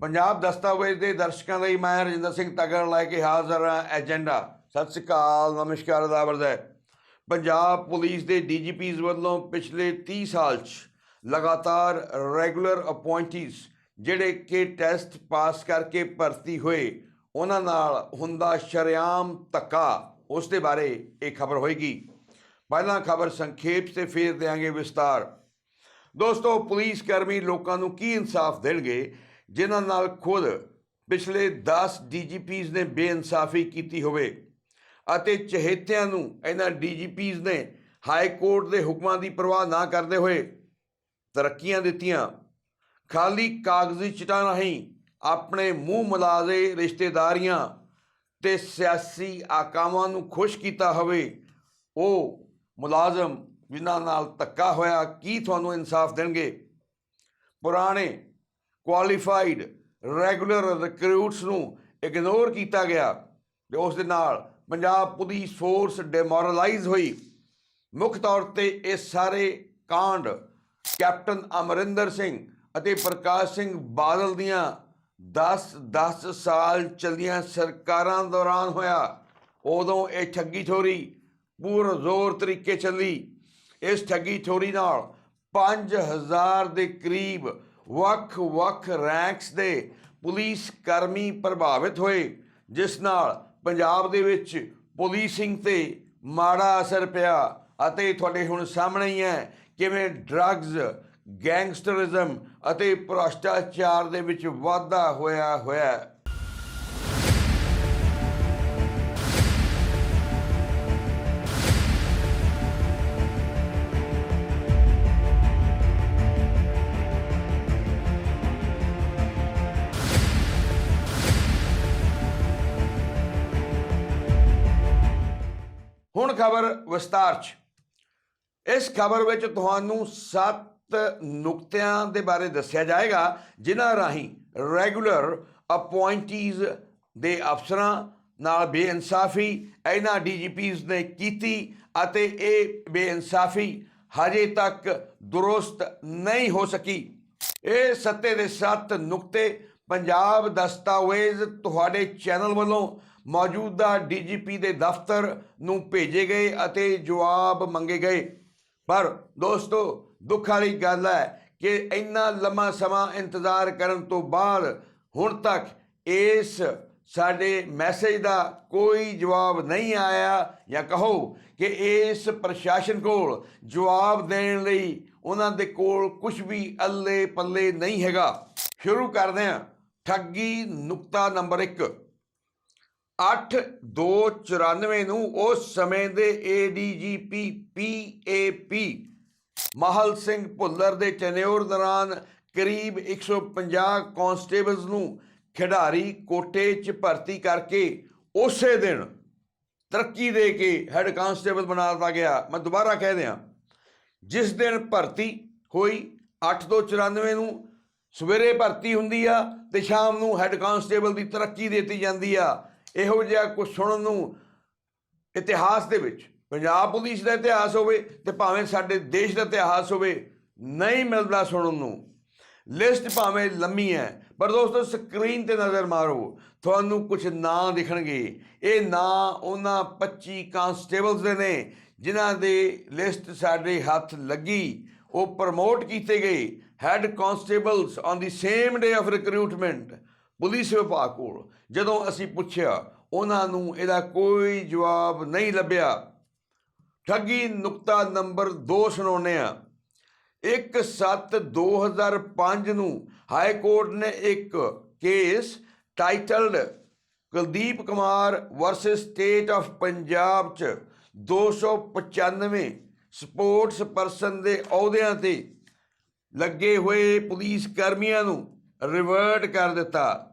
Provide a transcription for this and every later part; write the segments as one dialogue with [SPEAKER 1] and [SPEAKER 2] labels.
[SPEAKER 1] ਪੰਜਾਬ ਦਸਤਾਵੇਜ਼ ਦੇ ਦਰਸ਼ਕਾਂ ਲਈ ਮੈਂ ਰਜਿੰਦਰ ਸਿੰਘ ਤਗੜ ਲੈ ਕੇ ਹਾਜ਼ਰ ਹਾਂ, ਏਜੰਡਾ। ਸਤਿ ਸ੍ਰੀ ਅਕਾਲ, ਨਮਸਕਾਰ ਅਦਾਵਰਦ ਹੈ। ਪੰਜਾਬ ਪੁਲਿਸ ਦੇ ਡੀਜੀਪੀਜ਼ ਵੱਲੋਂ ਪਿਛਲੇ 30 ਸਾਲ 'ਚ ਲਗਾਤਾਰ ਰੈਗੂਲਰ ਅਪਾਇੰਟੀਜ਼ ਜਿਹੜੇ ਕਿ ਟੈਸਟ ਪਾਸ ਕਰਕੇ ਭਰਤੀ ਹੋਏ, ਉਹਨਾਂ ਨਾਲ ਹੁੰਦਾ ਸ਼ਰੇਆਮ ਧੱਕਾ। ਉਸ ਦੇ ਬਾਰੇ ਇਹ ਖਬਰ ਹੋਏਗੀ। ਪਹਿਲਾਂ ਖਬਰ ਸੰਖੇਪ ਤੇ ਫਿਰ ਦੇਾਂਗੇ ਵਿਸਤਾਰ। ਦੋਸਤੋ, ਪੁਲਿਸ ਕਰਮੀ ਲੋਕਾਂ ਨੂੰ ਕੀ ਇਨਸਾਫ ਦੇਣਗੇ? ਜਿਨ੍ਹਾਂ ਨਾਲ ਖੁਦ ਪਿਛਲੇ 10 ਡੀਜੀਪੀਜ਼ ਨੇ ਬੇਇਨਸਾਫੀ ਕੀਤੀ ਹੋਵੇ ਅਤੇ ਚਹੇਤਿਆਂ ਨੂੰ ਇਹਨਾਂ ਡੀਜੀਪੀਜ਼ ਨੇ ਹਾਈ ਕੋਰਟ ਦੇ ਹੁਕਮਾਂ ਦੀ ਪਰਵਾਹ ਨਾ ਕਰਦੇ ਹੋਏ ਤਰੱਕੀਆਂ ਦਿੱਤੀਆਂ। ਖਾਲੀ ਕਾਗਜ਼ੀ ਚਿੱਟਾਂ ਰਾਹੀਂ ਆਪਣੇ ਮੂੰਹ ਮਲਾਜ਼ੇ ਰਿਸ਼ਤੇਦਾਰੀਆਂ ਤੇ ਸਿਆਸੀ ਆਕਾਵਾਂ ਨੂੰ ਖੁਸ਼ ਕੀਤਾ ਹੋਵੇ, ਉਹ ਮੁਲਾਜ਼ਮ ਜਿਨ੍ਹਾਂ ਨਾਲ ਧੱਕਾ ਹੋਇਆ, ਕੀ ਤੁਹਾਨੂੰ ਇਨਸਾਫ ਦੇਣਗੇ? ਪੁਰਾਣੇ ਕੁਆਲੀਫਾਈਡ ਰੈਗੂਲਰ ਰਿਕਰੂਟਸ ਨੂੰ ਇਗਨੋਰ ਕੀਤਾ ਗਿਆ ਤੇ ਉਸ ਦੇ ਨਾਲ ਪੰਜਾਬ ਪੁਲਿਸ ਫੋਰਸ ਡਿਮੋਰਲਾਈਜ਼ ਹੋਈ। ਮੁੱਖ ਤੌਰ ਤੇ ਇਹ ਸਾਰੇ ਕਾਂਡ ਕੈਪਟਨ ਅਮਰਿੰਦਰ ਸਿੰਘ ਅਤੇ ਪ੍ਰਕਾਸ਼ ਸਿੰਘ ਬਾਦਲ ਦੀਆਂ 10-10 ਸਾਲ ਚੱਲੀਆਂ ਸਰਕਾਰਾਂ ਦੌਰਾਨ ਹੋਇਆ। ਉਦੋਂ ਇਹ ਠੱਗੀ ਠੋਰੀ ਪੂਰ ਜ਼ੋਰ ਤਰੀਕੇ ਚੱਲੀ। ਇਸ ਠੱਗੀ ਠੋਰੀ ਨਾਲ 5000 ਦੇ ਕਰੀਬ ਵੱਖ-ਵੱਖ ਰੈਂਕਸ ਦੇ ਪੁਲਿਸ ਕਰਮੀ ਪ੍ਰਭਾਵਿਤ ਹੋਏ, ਜਿਸ ਨਾਲ ਪੰਜਾਬ ਦੇ ਵਿੱਚ ਪੁਲਿਸਿੰਗ ਤੇ ਮਾੜਾ ਅਸਰ ਪਿਆ ਅਤੇ ਤੁਹਾਡੇ ਹੁਣ ਸਾਹਮਣੇ ਹੀ ਹੈ ਕਿਵੇਂ ਡਰੱਗਸ ਗੈਂਗਸਟਰਿਜ਼ਮ ਅਤੇ ਭ੍ਰਸ਼ਟਾਚਾਰ ਦੇ ਵਿੱਚ ਵਾਧਾ ਹੋਇਆ ਹੋਇਆ। ਖਬਰ ਵਿਸਤਾਰ ਚ। ਇਸ ਖਬਰ ਵਿੱਚ ਤੁਹਾਨੂੰ ਸੱਤ ਨੁਕਤਿਆਂ ਦੇ ਬਾਰੇ ਦੱਸਿਆ ਜਾਏਗਾ, ਜਿਨ੍ਹਾਂ ਰਾਹੀਂ ਰੈਗੂਲਰ ਅਪਾਇੰਟੀਜ਼ ਦੇ ਅਫਸਰਾਂ ਨਾਲ ਬੇਇਨਸਾਫੀ, ਇਹਨਾਂ ਡੀਜੀਪੀਜ਼ ਨੇ ਕੀਤੀ ਅਤੇ ਇਹ ਬੇਇਨਸਾਫੀ ਹਜੇ ਤੱਕ ਦੁਰਸਤ ਨਹੀਂ ਹੋ ਸਕੀ। ਇਹ ਸੱਤੇ ਦੇ ਸੱਤ ਨੁਕਤੇ ਪੰਜਾਬ ਦਸਤਾਵੇਜ਼ ਤੁਹਾਡੇ ਚੈਨਲ ਵੱਲੋਂ ਮੌਜੂਦਾ ਡੀਜੀਪੀ ਦੇ ਦਫ਼ਤਰ ਨੂੰ ਭੇਜੇ ਗਏ ਅਤੇ ਜਵਾਬ ਮੰਗੇ ਗਏ। ਪਰ ਦੋਸਤੋ, ਦੁੱਖ ਵਾਲੀ ਗੱਲ ਹੈ ਕਿ ਇੰਨਾ ਲੰਮਾ ਸਮਾਂ ਇੰਤਜ਼ਾਰ ਕਰਨ ਤੋਂ ਬਾਅਦ ਹੁਣ ਤੱਕ ਇਸ ਸਾਡੇ ਮੈਸੇਜ ਦਾ ਕੋਈ ਜਵਾਬ ਨਹੀਂ ਆਇਆ ਜਾਂ ਕਹੋ ਕਿ ਇਸ ਪ੍ਰਸ਼ਾਸਨ ਕੋਲ ਜਵਾਬ ਦੇਣ ਲਈ ਉਹਨਾਂ ਦੇ ਕੋਲ ਕੁਝ ਵੀ ਅੱਲੇ ਪੱਲੇ ਨਹੀਂ ਹੈਗਾ। ਸ਼ੁਰੂ ਕਰਦੇ ਹਾਂ। ਠੱਗੀ ਨੁਕਤਾ ਨੰਬਰ 1 8294 ਨੂੰ ਉਸ ਸਮੇਂ ਦੇ ਏਡੀਜੀਪੀ ਪੀਏਪੀ ਮਹਲ ਸਿੰਘ ਭੁੱਲਰ ਦੇ ਟੈਨਿਓਰ ਦੌਰਾਨ ਕਰੀਬ 150 ਕਾਂਸਟੇਬਲਸ ਨੂੰ ਖਿਡਾਰੀ ਕੋਟੇ 'ਚ ਭਰਤੀ ਕਰਕੇ ਉਸੇ ਦਿਨ ਤਰੱਕੀ ਦੇ ਕੇ ਹੈੱਡ ਕਾਂਸਟੇਬਲ ਬਣਾ ਦਿੱਤਾ ਗਿਆ। ਮੈਂ ਦੁਬਾਰਾ ਕਹਿ ਦਿਆਂ, ਜਿਸ ਦਿਨ ਭਰਤੀ ਹੋਈ 8 ਤੋਂ 94 ਨੂੰ ਸਵੇਰੇ ਭਰਤੀ ਹੁੰਦੀ ਆ ਤੇ ਸ਼ਾਮ ਨੂੰ ਹੈੱਡ ਕਾਂਸਟੇਬਲ ਦੀ ਤਰੱਕੀ ਦਿੱਤੀ ਜਾਂਦੀ ਆ। ਇਹੋ ਜਿਹਾ ਕੁਝ ਸੁਣਨ ਨੂੰ ਇਤਿਹਾਸ ਦੇ ਵਿੱਚ, ਪੰਜਾਬ ਪੁਲਿਸ ਦਾ ਇਤਿਹਾਸ ਹੋਵੇ ਤੇ ਭਾਵੇਂ ਸਾਡੇ ਦੇਸ਼ ਦਾ ਇਤਿਹਾਸ ਹੋਵੇ, ਨਹੀਂ ਮਿਲਦਾ ਸੁਣਨ ਨੂੰ। ਲਿਸਟ ਭਾਵੇਂ ਲੰਮੀ ਹੈ, ਪਰ ਦੋਸਤੋ ਸਕਰੀਨ ਤੇ ਨਜ਼ਰ ਮਾਰੋ, ਤੁਹਾਨੂੰ ਕੁਝ ਨਾਂ ਦਿਖਣਗੇ। ਇਹ ਨਾਂ ਉਹਨਾਂ 25 ਕਾਂਸਟੇਬਲਸ ਦੇ ਨੇ, ਜਿਨ੍ਹਾਂ ਦੇ ਲਿਸਟ ਸਾਡੇ ਹੱਥ ਲੱਗੀ। ਉਹ ਪ੍ਰਮੋਟ ਕੀਤੇ ਗਏ head constables on the same day of recruitment. Police ਵਿਭਾਗ ਕੋਲ। ਜਦੋਂ ਅਸੀਂ ਪੁੱਛਿਆ, ਉਹਨਾਂ ਨੂੰ ਇਹਦਾ ਕੋਈ ਜਵਾਬ ਨਹੀਂ ਲੱਭਿਆ। ਠੱਗੀ ਨੁਕਤਾ ਨੰਬਰ 2 ਸੁਣਾਉਂਦੇ ਆ 1/7/2005 ਨੂੰ ਹਾਈ ਕੋਰਟ ਨੇ ਇੱਕ case titled Kuldeep Kumar versus state of Punjab ਚ 295 ਸਪੋਰਟਸ ਪਰਸਨ ਦੇ ਅਹੁਦਿਆਂ ਤੇ ਲੱਗੇ ਹੋਏ ਪੁਲਿਸ ਕਰਮੀਆਂ ਨੂੰ ਰਿਵਰਟ ਕਰ ਦਿੱਤਾ।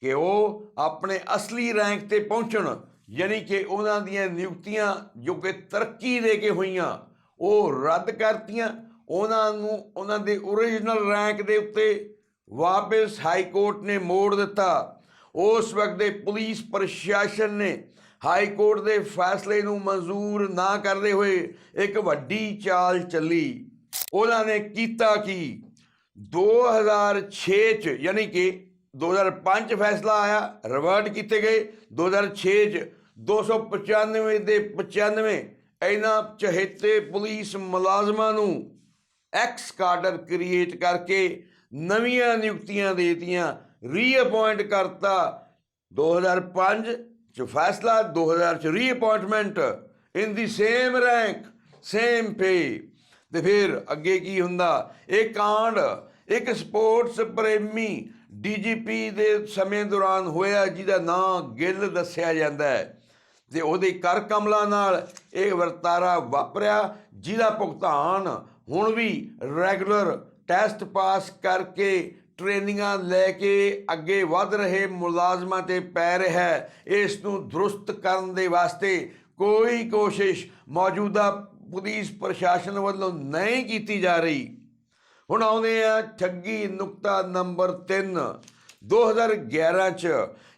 [SPEAKER 1] ਕਿ ਉਹ ਆਪਣੇ ਅਸਲੀ ਰੈਂਕ ਤੇ ਪਹੁੰਚਣ, ਯਾਨੀ ਕਿ ਉਹਨਾਂ ਦੀਆਂ ਨਿਯੁਕਤੀਆਂ ਜੋ ਕਿ ਤਰੱਕੀ ਦੇ ਕੇ ਹੋਈਆਂ, ਉਹ ਰੱਦ ਕਰਤੀਆਂ। ਉਹਨਾਂ ਨੂੰ, ਉਹਨਾਂ ਦੇ origignal ਰੈਂਕ ਦੇ ਉੱਤੇ ਵਾਪਸ ਹਾਈ ਕੋਰਟ ਨੇ ਮੋੜ ਦਿੱਤਾ। ਉਸ ਵਕਤ ਦੇ ਪੁਲਿਸ ਪ੍ਰਸ਼ਾਸਨ ਨੇ ਹਾਈ ਕੋਰਟ ਦੇ ਫੈਸਲੇ ਨੂੰ ਮਨਜ਼ੂਰ ਨਾ ਕਰਦੇ ਹੋਏ ਇੱਕ ਵੱਡੀ ਚਾਲ ਚੱਲੀ। ਉਹਨਾਂ ਨੇ ਕੀਤਾ ਕੀ? 2006 ਚ, ਯਾਨੀ ਕਿ 2005 ਚ ਫੈਸਲਾ ਆਇਆ ਰਿਵਰਟ ਕੀਤੇ ਗਏ। 2006 ਚ 295 ਦੇ 95 ਇਹਨਾਂ ਚਹੇਤੇ ਪੁਲਿਸ ਮੁਲਾਜ਼ਮਾਂ ਨੂੰ ਐਕਸ ਕਾਡਰ ਕ੍ਰੀਏਟ ਕਰਕੇ ਨਵੀਆਂ ਨਿਯੁਕਤੀਆਂ ਦੇਤੀਆਂ ਰੀਅਪਾਇੰਟ ਕਰਤਾ। 2005 ਚ ਫੈਸਲਾ 2000 ਚ reappointment in the same rank same pay ਤੇ ਫਿਰ ਅੱਗੇ ਕੀ ਹੁੰਦਾ? ਇਹ ਕਾਂਡ, ਇੱਕ ਸਪੋਰਟਸ ਪ੍ਰੇਮੀ ਡੀਜੀਪੀ ਦੇ ਸਮੇਂ ਦੌਰਾਨ ਹੋਇਆ ਜਿਹਦਾ ਨਾਂ ਗਿੱਲ ਦੱਸਿਆ ਜਾਂਦਾ ਹੈ। ਤੇ ਉਹਦੇ ਕਰ ਕਮਲਾ ਨਾਲ ਇਹ ਵਰਤਾਰਾ ਵਾਪਰਿਆ, ਜਿਹਦਾ ਭੁਗਤਾਨ ਹੁਣ ਵੀ ਰੈਗੂਲਰ ਟੈਸਟ ਪਾਸ ਕਰਕੇ ਟ੍ਰੇਨਿੰਗਾਂ ਲੈ ਕੇ ਅੱਗੇ ਵਧ ਰਹੇ ਮੁਲਾਜ਼ਮਾਂ ਤੇ ਪੈ ਰਿਹਾ ਹੈ। ਇਸ ਨੂੰ ਦਰੁਸਤ ਕਰਨ ਦੇ ਵਾਸਤੇ ਕੋਈ ਕੋਸ਼ਿਸ਼ ਮੌਜੂਦਾ ਪੁਲਿਸ ਪ੍ਰਸ਼ਾਸਨ ਵੱਲੋਂ ਨਹੀਂ ਕੀਤੀ ਜਾ ਰਹੀ। ਹੁਣ ਆਉਂਦੇ ਆ ਠੱਗੀ ਨੁਕਤਾ ਨੰਬਰ 3 2011 ਚ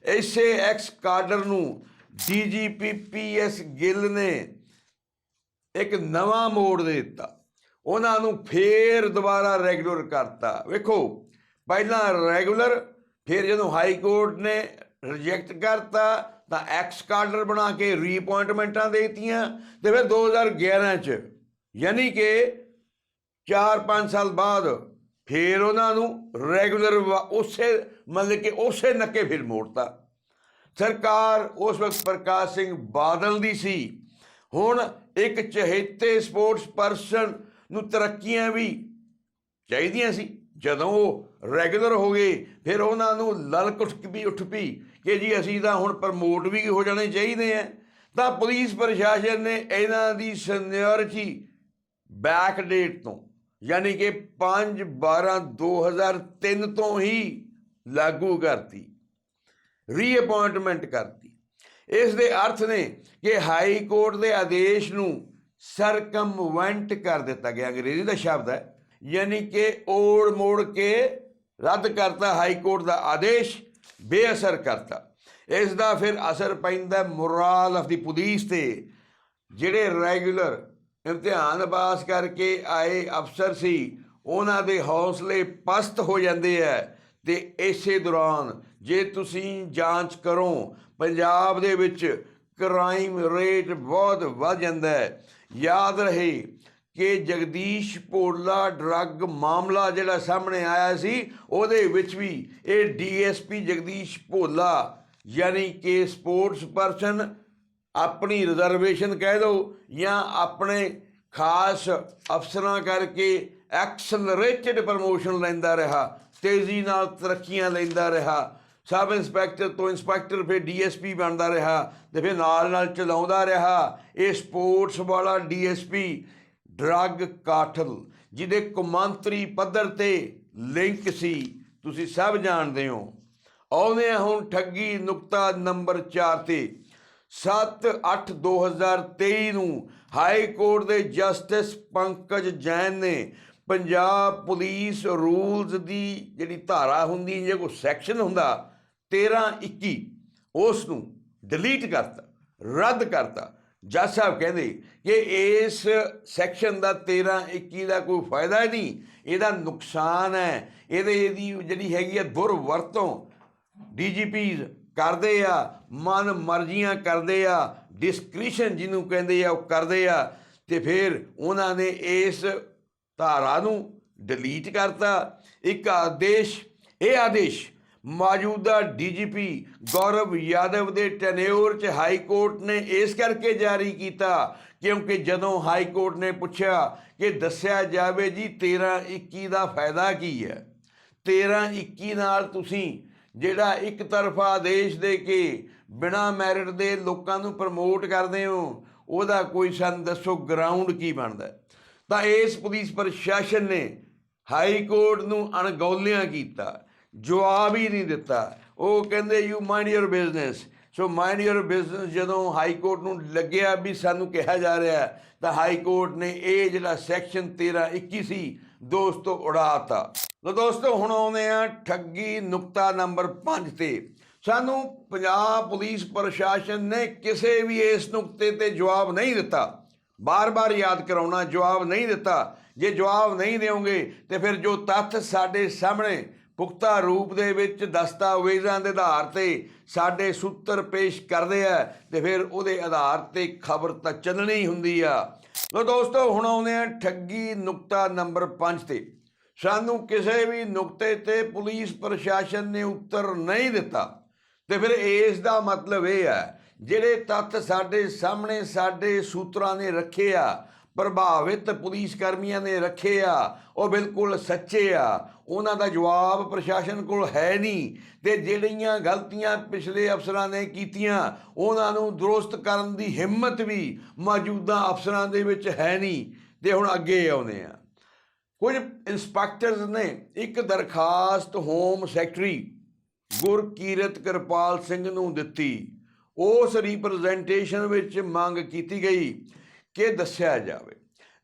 [SPEAKER 1] ਐਸੇ ਐਕਸ ਕਾਡਰ ਨੂੰ ਡੀਜੀਪੀ ਪੀਐਸ ਗਿੱਲ ਨੇ ਇੱਕ ਨਵਾਂ ਮੋੜ ਦੇ ਦਿੱਤਾ। ਉਹਨਾਂ ਨੂੰ ਫੇਰ ਦੁਬਾਰਾ ਰੈਗੂਲਰ ਕਰਤਾ। ਵੇਖੋ, ਪਹਿਲਾਂ ਰੈਗੂਲਰ, ਫਿਰ ਜਦੋਂ ਹਾਈ ਕੋਰਟ ਨੇ ਰਿਜੈਕਟ ਕਰਤਾ, ਤਾਂ ਐਕਸ ਕਾਡਰ ਬਣਾ ਕੇ ਰੀਅਪਾਇੰਟਮੈਂਟਾਂ ਦੇਤੀਆਂ ਤੇ ਫਿਰ 2011 ਚ ਯਾਨੀ ਕਿ 4-5 ਸਾਲ ਬਾਅਦ ਫਿਰ ਉਹਨਾਂ ਨੂੰ ਰੈਗੂਲਰ ਉਸੇ, ਮਤਲਬ ਕਿ ਉਸੇ ਨੱਕੇ ਫਿਰ ਮੋੜਤਾ। ਸਰਕਾਰ ਉਸ ਵਕਤ ਪ੍ਰਕਾਸ਼ ਸਿੰਘ ਬਾਦਲ ਦੀ ਸੀ। ਹੁਣ ਇੱਕ ਚਹੇਤੇ ਸਪੋਰਟਸ ਪਰਸਨ ਨੂੰ ਤਰੱਕੀਆਂ ਵੀ ਚਾਹੀਦੀਆਂ ਸੀ। ਜਦੋਂ ਉਹ ਰੈਗੂਲਰ ਹੋ ਗਏ, ਫਿਰ ਉਹਨਾਂ ਨੂੰ ਲਲਕ ਉੱਠ ਵੀ ਉੱਠ ਪਈ ਕਿ ਜੀ ਅਸੀਂ ਤਾਂ ਹੁਣ ਪ੍ਰਮੋਟ ਵੀ ਹੋ ਜਾਣੇ ਚਾਹੀਦੇ ਆ। ਤਾਂ ਪੁਲਿਸ ਪ੍ਰਸ਼ਾਸਨ ਨੇ ਇਹਨਾਂ ਦੀ ਸੀਨੀਅਰਿਟੀ ਬੈਕ ਡੇਟ ਤੋਂ ਯਾਨੀ ਕਿ 5 12 2003 ਤੋਂ ਹੀ ਲਾਗੂ ਕਰਤੀ। ਰੀਅਪਾਇੰਟਮੈਂਟ ਕਰਤੀ। ਇਸ ਦੇ ਅਰਥ ਨੇ ਕਿ ਹਾਈ ਕੋਰਟ ਦੇ ਆਦੇਸ਼ ਨੂੰ ਸਰਕਮਵੈਂਟ ਕਰ ਦਿੱਤਾ ਗਿਆ। ਅੰਗਰੇਜ਼ੀ ਦਾ ਸ਼ਬਦ ਹੈ, ਯਾਨੀ ਕਿ ਓੜ ਮੋੜ ਕੇ ਰੱਦ ਕਰਤਾ ਹਾਈ ਕੋਰਟ ਦਾ ਆਦੇਸ਼, ਬੇਅਸਰ ਕਰਤਾ। ਇਸ ਦਾ ਫਿਰ ਅਸਰ ਪੈਂਦਾ ਮੋਰਲ ਆਫ ਦੀ ਪੁਲਿਸ ਤੇ, ਜਿਹੜੇ ਰੈਗੂਲਰ ਇਮਤਿਹਾਨ ਪਾਸ ਕਰਕੇ ਆਏ ਅਫਸਰ ਸੀ, ਉਹਨਾਂ ਦੇ ਹੌਸਲੇ ਪਸਤ ਹੋ ਜਾਂਦੇ ਐ। ਤੇ ਇਸੇ ਦੌਰਾਨ ਜੇ ਤੁਸੀਂ ਜਾਂਚ ਕਰੋ, ਪੰਜਾਬ ਦੇ ਵਿੱਚ ਕ੍ਰਾਈਮ ਰੇਟ ਬਹੁਤ ਵੱਧ ਜਾਂਦਾ ਹੈ ਯਾਦ ਰਹੇ ਕਿ ਜਗਦੀਸ਼ ਭੋਲਾ ਡਰੱਗ ਮਾਮਲਾ ਜਿਹੜਾ ਸਾਹਮਣੇ ਆਇਆ ਸੀ, ਉਹਦੇ ਵਿੱਚ ਵੀ ਇਹ ਡੀਐਸਪੀ ਜਗਦੀਸ਼ ਭੋਲਾ, ਯਾਨੀ ਕਿ ਸਪੋਰਟਸ ਪਰਸਨ ਆਪਣੀ ਰਿਜ਼ਰਵੇਸ਼ਨ ਕਹਿ ਦਿਓ ਜਾਂ ਆਪਣੇ ਖਾਸ ਅਫਸਰਾਂ ਕਰਕੇ ਐਕਸਲਰੇਟਡ ਪ੍ਰਮੋਸ਼ਨ ਲੈਂਦਾ ਰਿਹਾ, ਤੇਜ਼ੀ ਨਾਲ ਤਰੱਕੀਆਂ ਲੈਂਦਾ ਰਿਹਾ, ਸਬ ਇੰਸਪੈਕਟਰ ਤੋਂ ਇੰਸਪੈਕਟਰ ਫਿਰ ਡੀਐਸਪੀ ਬਣਦਾ ਰਿਹਾ ਤੇ ਫਿਰ ਨਾਲ ਨਾਲ ਚਲਾਉਂਦਾ ਰਿਹਾ। ਇਹ ਸਪੋਰਟਸ ਵਾਲਾ ਡੀਐਸਪੀ ਡਰੱਗ ਕਾਠਲ, ਜਿਹਦੇ ਕੌਮਾਂਤਰੀ ਪੱਧਰ ਤੇ ਲਿੰਕ ਸੀ, ਤੁਸੀਂ ਸਭ ਜਾਣਦੇ ਹੋ। ਆਉਂਦੇ ਹਾਂ ਹੁਣ ਠੱਗੀ ਨੁਕਤਾ ਨੰਬਰ 4 ਤੇ 7/8/2023 ਨੂੰ ਹਾਈ ਕੋਰਟ ਦੇ ਜਸਟਿਸ ਪੰਕਜ ਜੈਨ ਨੇ ਪੰਜਾਬ ਪੁਲਿਸ ਰੂਲਸ ਦੀ ਜਿਹੜੀ ਧਾਰਾ ਹੁੰਦੀ, ਜੇ ਕੋਈ ਸੈਕਸ਼ਨ ਹੁੰਦਾ 13 21 ਉਸ ਨੂੰ ਡਿਲੀਟ ਕਰਤਾ, ਰੱਦ ਕਰਤਾ। ਜੱਜ ਸਾਹਿਬ ਕਹਿੰਦੇ ਕਿ ਇਸ ਸੈਕਸ਼ਨ ਦਾ 13 21 ਦਾ ਕੋਈ ਫਾਇਦਾ ਨਹੀਂ, ਇਹਦਾ ਨੁਕਸਾਨ ਹੈ। ਇਹਦੇ ਇਹਦੀ ਜਿਹੜੀ ਹੈਗੀ ਹੈ ਦੁਰਵਰਤੋਂ ਡੀਜੀਪੀਜ਼ ਕਰਦੇ ਆ, ਮਨ ਮਰਜ਼ੀਆਂ ਕਰਦੇ ਆ ਡਿਸਕ੍ਰਿਸ਼ਨ ਜਿਹਨੂੰ ਕਹਿੰਦੇ ਆ, ਉਹ ਕਰਦੇ ਆ, ਤੇ ਫਿਰ ਉਹਨਾਂ ਨੇ ਇਸ ਧਾਰਾ ਨੂੰ ਡਿਲੀਟ ਕਰਤਾ। ਇੱਕ ਆਦੇਸ਼, ਇਹ ਆਦੇਸ਼ ਮੌਜੂਦਾ ਡੀਜੀਪੀ ਗੌਰਵ ਯਾਦਵ ਦੇ ਟੈਨਿਓਰ ਚ ਹਾਈ ਕੋਰਟ ਨੇ ਇਸ ਕਰਕੇ ਜਾਰੀ ਕੀਤਾ, ਕਿਉਂਕਿ ਜਦੋਂ ਹਾਈ ਕੋਰਟ ਨੇ ਪੁੱਛਿਆ ਕਿ ਦੱਸਿਆ ਜਾਵੇ ਜੀ 13 21 ਦਾ ਫਾਇਦਾ ਕੀ ਹੈ 13 21 ਨਾਲ ਤੁਸੀਂ ਜਿਹੜਾ ਇੱਕ ਤਰਫਾ ਆਦੇਸ਼ ਦੇ ਕੇ ਬਿਨਾ ਮੈਰਿਟ ਦੇ ਲੋਕਾਂ ਨੂੰ ਪ੍ਰਮੋਟ ਕਰਦੇ ਹੋ, ਉਹਦਾ ਕੋਈ ਸਾਨੂੰ ਦੱਸੋ ਗਰਾਊਂਡ ਕੀ ਬਣਦਾ ਤਾਂ ਇਸ ਪੁਲਿਸ ਪ੍ਰਸ਼ਾਸਨ ਨੇ ਹਾਈ ਕੋਰਟ ਨੂੰ ਅਣਗੌਲਿਆਂ ਕੀਤਾ, ਜਵਾਬ ਹੀ ਨਹੀਂ ਦਿੱਤਾ। ਉਹ ਕਹਿੰਦੇ you mind your business so mind your business ਜਦੋਂ ਹਾਈ ਕੋਰਟ ਨੂੰ ਲੱਗਿਆ ਵੀ ਸਾਨੂੰ ਕਿਹਾ ਜਾ ਰਿਹਾ ਤਾਂ ਹਾਈ ਕੋਰਟ ਨੇ ਇਹ ਜਿਹੜਾ ਸੈਕਸ਼ਨ 13 21 ਸੀ ਦੋਸਤੋ ਉਡਾਤਾ ਲੋ ਦੋਸਤੋ, ਹੁਣ ਆਉਂਦੇ ਆ ਠੱਗੀ ਨੁਕਤਾ ਨੰਬਰ 5 ਤੇ। ਸਾਨੂੰ ਪੰਜਾਬ ਪੁਲਿਸ ਪ੍ਰਸ਼ਾਸਨ ਨੇ ਕਿਸੇ ਵੀ ਇਸ ਨੁਕਤੇ ਤੇ ਜਵਾਬ ਨਹੀਂ ਦਿੱਤਾ। ਬਾਰ-ਬਾਰ ਯਾਦ ਕਰਾਉਣਾ, ਜਵਾਬ ਨਹੀਂ ਦਿੱਤਾ। ਜੇ ਜਵਾਬ ਨਹੀਂ ਦਿਓਗੇ, ਤੇ ਫਿਰ ਜੋ ਤੱਥ ਸਾਡੇ ਸਾਹਮਣੇ ਪੁਖਤਾ ਰੂਪ ਦੇ ਵਿੱਚ ਦਸਤਾਵੇਜ਼ਾਂ ਦੇ ਆਧਾਰ ਤੇ ਸਾਡੇ ਸੂਤਰ ਪੇਸ਼ ਕਰਦੇ ਆ, ਤੇ ਫਿਰ ਉਹਦੇ ਆਧਾਰ ਤੇ ਖਬਰ ਤਾਂ ਚੱਲਣੀ ਹੁੰਦੀ ਆ। ਲੋ ਦੋਸਤੋ, ਹੁਣ ਆਉਂਦੇ ਆ ਠੱਗੀ ਨੁਕਤਾ ਨੰਬਰ 5 ਤੇ। ਸਾਨੂੰ ਕਿਸੇ ਵੀ ਨੁਕਤੇ ਤੇ ਪੁਲਿਸ ਪ੍ਰਸ਼ਾਸਨ ਨੇ ਉੱਤਰ ਨਹੀਂ ਦਿੱਤਾ। ਤੇ ਫਿਰ ਇਸ ਦਾ ਮਤਲਬ ਇਹ ਹੈ, ਜਿਹੜੇ ਤੱਥ ਸਾਡੇ ਸਾਹਮਣੇ, ਸਾਡੇ ਸੂਤਰਾਂ ਨੇ ਰੱਖੇ ਆ ਪ੍ਰਭਾਵਿਤ ਪੁਲਿਸ ਕਰਮੀਆਂ ਨੇ ਰੱਖੇ ਆ, ਉਹ ਬਿਲਕੁਲ ਸੱਚੇ ਆ। ਉਹਨਾਂ ਦਾ ਜਵਾਬ ਪ੍ਰਸ਼ਾਸਨ ਕੋਲ ਹੈ ਨਹੀਂ ਤੇ ਜਿਹੜੀਆਂ ਗਲਤੀਆਂ ਪਿਛਲੇ ਅਫਸਰਾਂ ਨੇ ਕੀਤੀਆਂ, ਉਹਨਾਂ ਨੂੰ ਦਰੁਸਤ ਕਰਨ ਦੀ ਹਿੰਮਤ ਵੀ ਮੌਜੂਦਾ ਅਫਸਰਾਂ ਦੇ ਵਿੱਚ ਹੈ ਨਹੀਂ ਤੇ ਹੁਣ ਅੱਗੇ ਆਉਂਦੇ ਆ। ਕੁਝ ਇੰਸਪੈਕਟਰਸ ਨੇ ਇੱਕ ਦਰਖਾਸਤ ਹੋਮ ਸੈਕਟਰੀ ਗੁਰਕੀਰਤ ਕਿਰਪਾਲ ਸਿੰਘ ਨੂੰ ਦਿੱਤੀ। ਉਸ ਰਿਪਰੈਜ਼ੈਂਟੇਸ਼ਨ ਵਿੱਚ ਮੰਗ ਕੀਤੀ ਗਈ ਕਿ ਦੱਸਿਆ ਜਾਵੇ।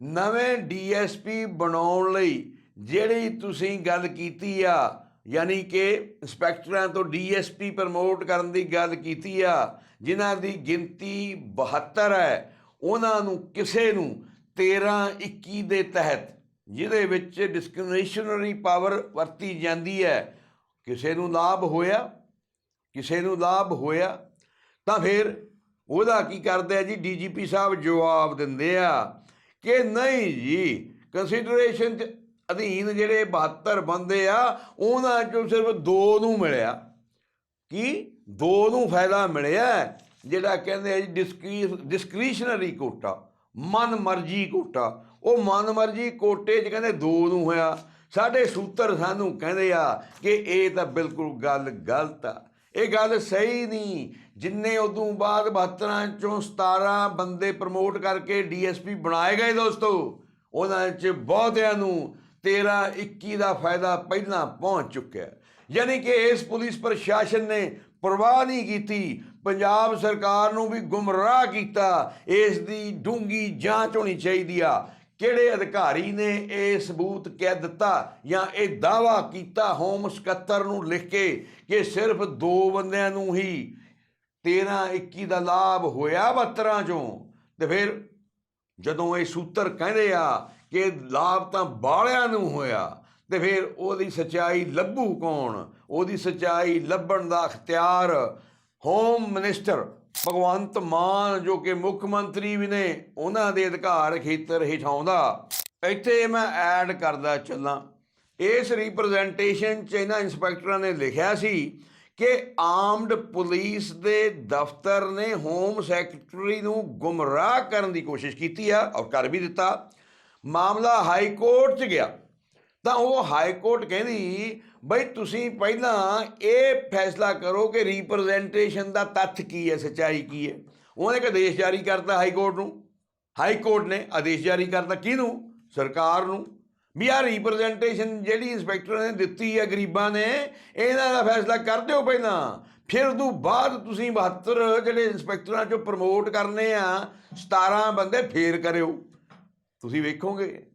[SPEAKER 1] ਨਵੇਂ ਡੀਐਸਪੀ ਬਣਾਉਣ ਲਈ ਜਿਹੜੀ ਤੁਸੀਂ ਗੱਲ ਕੀਤੀ ਆ, ਯਾਨੀ ਕਿ ਇੰਸਪੈਕਟਰਾਂ ਤੋਂ ਡੀਐਸਪੀ ਪ੍ਰਮੋਟ ਕਰਨ ਦੀ ਗੱਲ ਕੀਤੀ ਆ, ਜਿਨ੍ਹਾਂ ਦੀ ਗਿਣਤੀ 72 ਹੈ, ਉਹਨਾਂ ਨੂੰ ਕਿਸੇ ਨੂੰ 13 21 ਦੇ ਤਹਿਤ, ਜਿਹਦੇ ਵਿੱਚ ਡਿਸਕ੍ਰਿਮੀਨੇਸ਼ਨਰੀ ਪਾਵਰ ਵਰਤੀ ਜਾਂਦੀ ਹੈ, ਕਿਸੇ ਨੂੰ ਲਾਭ ਹੋਇਆ, ਕਿਸੇ ਨੂੰ ਲਾਭ ਹੋਇਆ, ਤਾਂ ਫਿਰ ਉਹਦਾ ਕੀ ਕਰਦੇ ਆ ਜੀ? ਡੀਜੀਪੀ ਸਾਹਿਬ ਜਵਾਬ ਦਿੰਦੇ ਆ ਕਿ ਨਹੀਂ ਜੀ ਕੰਸੀਡਰੇਸ਼ਨ ਚ ਅਧੀਨ ਜਿਹੜੇ 72 ਬੰਦੇ ਆ, ਉਹਨਾਂ ਚੋਂ ਸਿਰਫ ਦੋ ਨੂੰ ਮਿਲਿਆ। ਕੀ? ਦੋ ਨੂੰ ਫਾਇਦਾ ਮਿਲਿਆ ਜਿਹੜਾ ਕਹਿੰਦੇ ਆ ਜੀ ਡਿਸਕ੍ਰੀਸ਼ਨਰੀ ਕੋਟਾ ਮਨ ਮਰਜ਼ੀ ਕੋਟਾ ਉਹ ਮਨ ਮਰਜ਼ੀ ਕੋਟੇ 'ਚ ਕਹਿੰਦੇ ਦੋ ਨੂੰ ਹੋਇਆ। ਸਾਡੇ ਸੂਤਰ ਸਾਨੂੰ ਕਹਿੰਦੇ ਆ ਕਿ ਇਹ ਤਾਂ ਬਿਲਕੁਲ ਗੱਲ ਗਲਤ ਆ। ਇਹ ਗੱਲ ਸਹੀ ਨਹੀਂ। ਜਿੰਨੇ ਉਦੋਂ ਬਾਅਦ 72 ਚੋਂ 17 ਬੰਦੇ ਪ੍ਰਮੋਟ ਕਰਕੇ ਡੀਐਸਪੀ ਬਣਾਏ ਗਏ ਦੋਸਤੋ, ਉਹਨਾਂ 'ਚ ਬਹੁਤਿਆਂ ਨੂੰ 13 21 ਦਾ ਫਾਇਦਾ ਪਹਿਲਾਂ ਪਹੁੰਚ ਚੁੱਕਿਆ ਯਾਨੀ ਕਿ ਇਸ ਪੁਲਿਸ ਪ੍ਰਸ਼ਾਸਨ ਨੇ ਪਰਵਾਹ ਨਹੀਂ ਕੀਤੀ। ਪੰਜਾਬ ਸਰਕਾਰ ਨੂੰ ਵੀ ਗੁੰਮਰਾਹ ਕੀਤਾ। ਇਸ ਦੀ ਡੂੰਗੀ ਜਾਂਚ ਹੋਣੀ ਚਾਹੀਦੀ ਆ। ਕਿਹੜੇ ਅਧਿਕਾਰੀ ਨੇ ਇਹ ਸਬੂਤ ਕਹਿ ਦਿੱਤਾ ਜਾਂ ਇਹ ਦਾਵਾ ਕੀਤਾ ਹੋਮ ਸਕੱਤਰ ਨੂੰ ਲਿਖ ਕੇ ਕਿ ਸਿਰਫ ਦੋ ਬੰਦਿਆਂ ਨੂੰ ਹੀ 13 21 ਦਾ ਲਾਭ ਹੋਇਆ 72 ਚੋਂ? ਤੇ ਫਿਰ ਜਦੋਂ ਇਹ ਸੂਤਰ ਕਹਿੰਦੇ ਆ ਕਿ ਲਾਭ ਤਾਂ ਬਾਲਿਆਂ ਨੂੰ ਹੋਇਆ, ਤੇ ਫਿਰ ਉਹਦੀ ਸਚਾਈ ਲੱਭੂ ਕੌਣ? ਉਹਦੀ ਸਚਾਈ ਲੱਭਣ ਦਾ ਅਖਤਿਆਰ ਹੋਮ ਮਿਨਿਸਟਰ ਭਗਵੰਤ ਮਾਨ ਜੋ ਕਿ ਮੁੱਖ ਮੰਤਰੀ ਵੀ ਨੇ, ਉਹਨਾਂ ਦੇ ਅਧਿਕਾਰ ਖੇਤਰ ਹੇਠ ਆਉਂਦਾ। ਇੱਥੇ ਮੈਂ ਐਡ ਕਰਦਾ ਚੱਲਾਂ। ਇਸ ਰਿਪਰੈਜ਼ੈਂਟੇਸ਼ਨ ਚ ਇਹਨਾਂ ਇੰਸਪੈਕਟਰਾਂ ਨੇ ਲਿਖਿਆ ਸੀ ਕਿ ਆਰਮਡ ਪੁਲਿਸ ਦੇ ਦਫ਼ਤਰ ਨੇ ਹੋਮ ਸੈਕਟਰੀ ਨੂੰ ਗੁੰਮਰਾਹ ਕਰਨ ਦੀ ਕੋਸ਼ਿਸ਼ ਕੀਤੀ ਆ, ਔਰ ਕਰ ਵੀ ਦਿੱਤਾ। ਮਾਮਲਾ ਹਾਈ ਕੋਰਟ 'ਚ ਗਿਆ। ਤਾਂ ਉਹ ਹਾਈ ਕੋਰਟ ਕਹਿੰਦੀ, ਬਈ ਤੁਸੀਂ ਪਹਿਲਾਂ ਇਹ ਫੈਸਲਾ ਕਰੋ ਕਿ ਰਿਪਰੈਜ਼ੈਂਟੇਸ਼ਨ ਦਾ ਤੱਥ ਕੀ ਹੈ, ਸਚਾਈ ਕੀ ਹੈ। ਉਹਨੇ ਇੱਕ ਆਦੇਸ਼ ਜਾਰੀ ਕਰਤਾ ਹਾਈ ਕੋਰਟ ਨੂੰ। ਹਾਈ ਕੋਰਟ ਨੇ ਆਦੇਸ਼ ਜਾਰੀ ਕਰਤਾ ਕਿਹਨੂੰ? ਸਰਕਾਰ ਨੂੰ। ਵੀ ਆਹ ਰਿਪਰੈਜ਼ੈਂਟੇਸ਼ਨ ਜਿਹੜੀ ਇੰਸਪੈਕਟਰ ਨੇ ਦਿੱਤੀ ਹੈ ਗਰੀਬਾਂ ਨੇ, ਇਹਨਾਂ ਦਾ ਫੈਸਲਾ ਕਰ ਦਿਓ ਪਹਿਲਾਂ। ਫਿਰ ਉਦੋਂ ਬਾਅਦ ਤੁਸੀਂ 72 ਜਿਹੜੇ ਇੰਸਪੈਕਟਰਾਂ ਚੋਂ ਪ੍ਰਮੋਟ ਕਰਨੇ ਆ 17 ਬੰਦੇ ਫੇਰ ਕਰਿਓ। ਤੁਸੀਂ ਵੇਖੋਗੇ।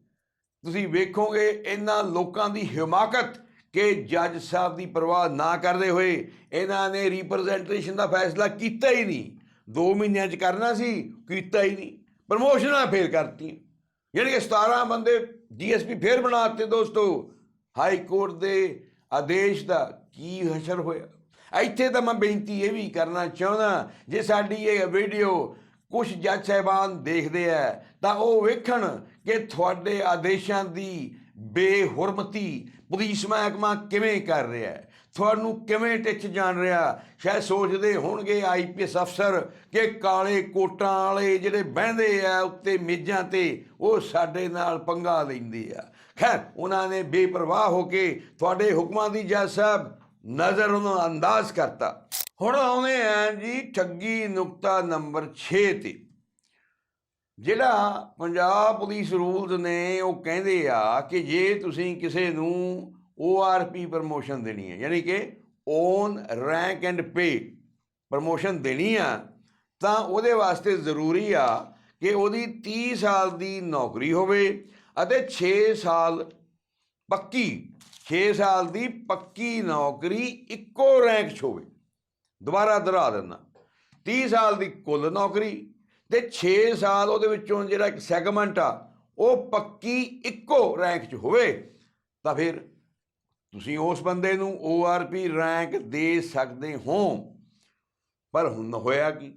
[SPEAKER 1] ਤੁਸੀਂ ਵੇਖੋਗੇ ਇਹਨਾਂ ਲੋਕਾਂ ਦੀ ਹਿਮਾਕਤ ਕਿ ਜੱਜ ਸਾਹਿਬ ਦੀ ਪਰਵਾਹ ਨਾ ਕਰਦੇ ਹੋਏ ਇਹਨਾਂ ਨੇ ਰਿਪਰੈਜ਼ੈਂਟੇਸ਼ਨ ਦਾ ਫੈਸਲਾ ਕੀਤਾ ਹੀ ਨਹੀਂ। 2 ਮਹੀਨਿਆਂ 'ਚ ਕਰਨਾ ਸੀ, ਕੀਤਾ ਹੀ ਨਹੀਂ। ਪ੍ਰਮੋਸ਼ਨਾਂ ਫੇਰ ਕਰਤੀਆਂ। ਯਾਨੀ ਕਿ 17 ਬੰਦੇ ਡੀਐਸਪੀ ਫੇਰ ਬਣਾਤੇ ਦੋਸਤੋ। ਹਾਈ ਕੋਰਟ ਦੇ ਆਦੇਸ਼ ਦਾ ਕੀ ਹਸ਼ਰ ਹੋਇਆ? ਇੱਥੇ ਤਾਂ ਮੈਂ ਬੇਨਤੀ ਇਹ ਵੀ ਕਰਨਾ ਚਾਹੁੰਦਾ, ਜੇ ਸਾਡੀ ਇਹ ਵੀਡੀਓ ਕੁਝ ਜੱਜ ਸਾਹਿਬਾਨ ਦੇਖਦੇ ਆ ਤਾਂ ਉਹ ਵੇਖਣ ਕਿ ਤੁਹਾਡੇ ਆਦੇਸ਼ਾਂ ਦੀ ਬੇਹੁਰਮਤੀ ਪੁਲਿਸ ਮਹਿਕਮਾ ਕਿਵੇਂ ਕਰ ਰਿਹਾ ਹੈ ਤੁਹਾਨੂੰ ਕਿਵੇਂ ਟਿੱਚ ਜਾਣ ਰਿਹਾ? ਸ਼ਾਇਦ ਸੋਚਦੇ ਹੋਣਗੇ ਆਈਪੀਐਸ ਅਫਸਰ ਕਿ ਕਾਲੇ ਕੋਟਾਂ ਵਾਲੇ ਜਿਹੜੇ ਬਹਿੰਦੇ ਆ ਉੱਤੇ ਮੇਜ਼ਾਂ ਤੇ, ਉਹ ਸਾਡੇ ਨਾਲ ਪੰਗਾ ਲੈਂਦੇ ਆ। ਖੈਰ, ਉਹਨਾਂ ਨੇ ਬੇਪਰਵਾਹ ਹੋ ਕੇ ਤੁਹਾਡੇ ਹੁਕਮਾਂ ਦੀ ਜੱਜ ਸਾਹਿਬ ਨਜ਼ਰ ਉਹਨੂੰ ਅੰਦਾਜ਼ ਕਰਤਾ। ਹੁਣ ਆਉਂਦੇ ਆ ਜੀ ਠੱਗੀ ਨੁਕਤਾ ਨੰਬਰ 6 ਤੇ। ਜਿਹੜਾ ਪੰਜਾਬ ਪੁਲਿਸ ਰੂਲਸ ਨੇ ਉਹ ਕਹਿੰਦੇ ਆ ਕਿ ਜੇ ਤੁਸੀਂ ਕਿਸੇ ਨੂੰ ORP ਪ੍ਰਮੋਸ਼ਨ ਦੇਣੀ ਹੈ, ਯਾਨੀ ਕਿ own rank and pay promotion ਦੇਣੀ ਆ, ਤਾਂ ਉਹਦੇ ਵਾਸਤੇ ਜ਼ਰੂਰੀ ਆ ਕਿ ਉਹਦੀ 30 ਸਾਲ ਦੀ ਨੌਕਰੀ ਹੋਵੇ ਅਤੇ 6 ਸਾਲ ਪੱਕੀ 6 ਸਾਲ ਦੀ ਪੱਕੀ ਨੌਕਰੀ ਇੱਕੋ ਰੈਂਕ 'ਚ ਹੋਵੇ। ਦੁਬਾਰਾ ਦੁਹਰਾ ਦਿੰਦਾ। 30 ਸਾਲ ਦੀ ਕੁੱਲ ਨੌਕਰੀ ਤੇ 6 ਸਾਲ ਉਹਦੇ ਵਿੱਚੋਂ ਜਿਹੜਾ ਇੱਕ ਸੈਗਮੈਂਟ ਆ, ਉਹ ਪੱਕੀ ਇੱਕੋ ਰੈਂਕ 'ਚ ਹੋਵੇ, ਤਾਂ ਫਿਰ ਤੁਸੀਂ ਉਸ ਬੰਦੇ ਨੂੰ ORP ਰੈਂਕ ਦੇ ਸਕਦੇ ਹੋ। ਪਰ ਹੁਣ ਹੋਇਆ ਕੀ?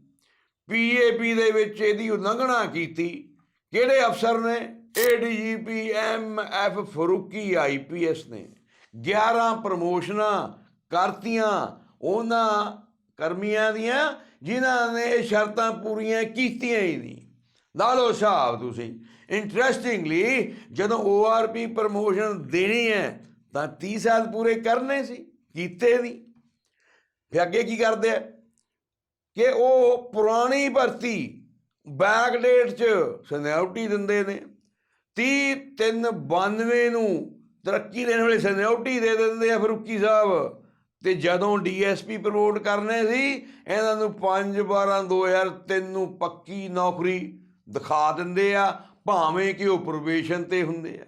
[SPEAKER 1] ਪੀਏਪੀ ਦੇ ਵਿੱਚ ਇਹਦੀ ਉਲੰਘਣਾ ਕੀਤੀ। ਕਿਹੜੇ ਅਫਸਰ ਨੇ? ਏਡੀਜੀਪੀ ਐਮਐਫ ਫਰੂਕੀ ਆਈਪੀਐਸ ਨੇ। 11 ਪ੍ਰਮੋਸ਼ਨਾਂ ਕਰਤੀਆਂ, ਉਹਨਾਂ ਕਰਮੀਆਂ ਦੀਆਂ, ਜਿਨ੍ਹਾਂ ਨੇ ਇਹ ਸ਼ਰਤਾਂ ਪੂਰੀਆਂ ਕੀਤੀਆਂ ਹੀ ਨਹੀਂ। ਲਾ ਲਓ ਹਿਸਾਬ ਤੁਸੀਂ ਇੰਟਰਸਟਿੰਗਲੀ ਜਦੋਂ ORP ਪ੍ਰਮੋਸ਼ਨ ਦੇਣੀ ਹੈ, ਤਾਂ 30 ਸਾਲ ਪੂਰੇ ਕਰਨੇ ਸੀ, ਕੀਤੇ ਨਹੀਂ। ਫਿਰ ਅੱਗੇ ਕੀ ਕਰਦੇ ਆ? ਕਿ ਉਹ ਪੁਰਾਣੀ ਭਰਤੀ ਬੈਕ ਡੇਟ 'ਚ ਸਨਿਓਰਟੀ ਦਿੰਦੇ ਨੇ 30 3 92 ਨੂੰ ਤਰੱਕੀ ਦੇਣ ਵੇਲੇ ਸਨਿਓਰਟੀ ਦੇ ਦਿੰਦੇ ਆ ਫਰੂਕੀ ਸਾਹਿਬ। ਤੇ ਜਦੋਂ ਡੀਐਸਪੀ ਪ੍ਰਮੋਟ ਕਰਨੇ ਸੀ, ਇਹਨਾਂ ਨੂੰ 5 12 2003 ਨੂੰ ਪੱਕੀ ਨੌਕਰੀ ਦਿਖਾ ਦਿੰਦੇ ਆ, ਭਾਵੇਂ ਕਿ ਉਹ ਪ੍ਰੋਬੇਸ਼ਨ ਤੇ ਹੁੰਦੇ ਆ।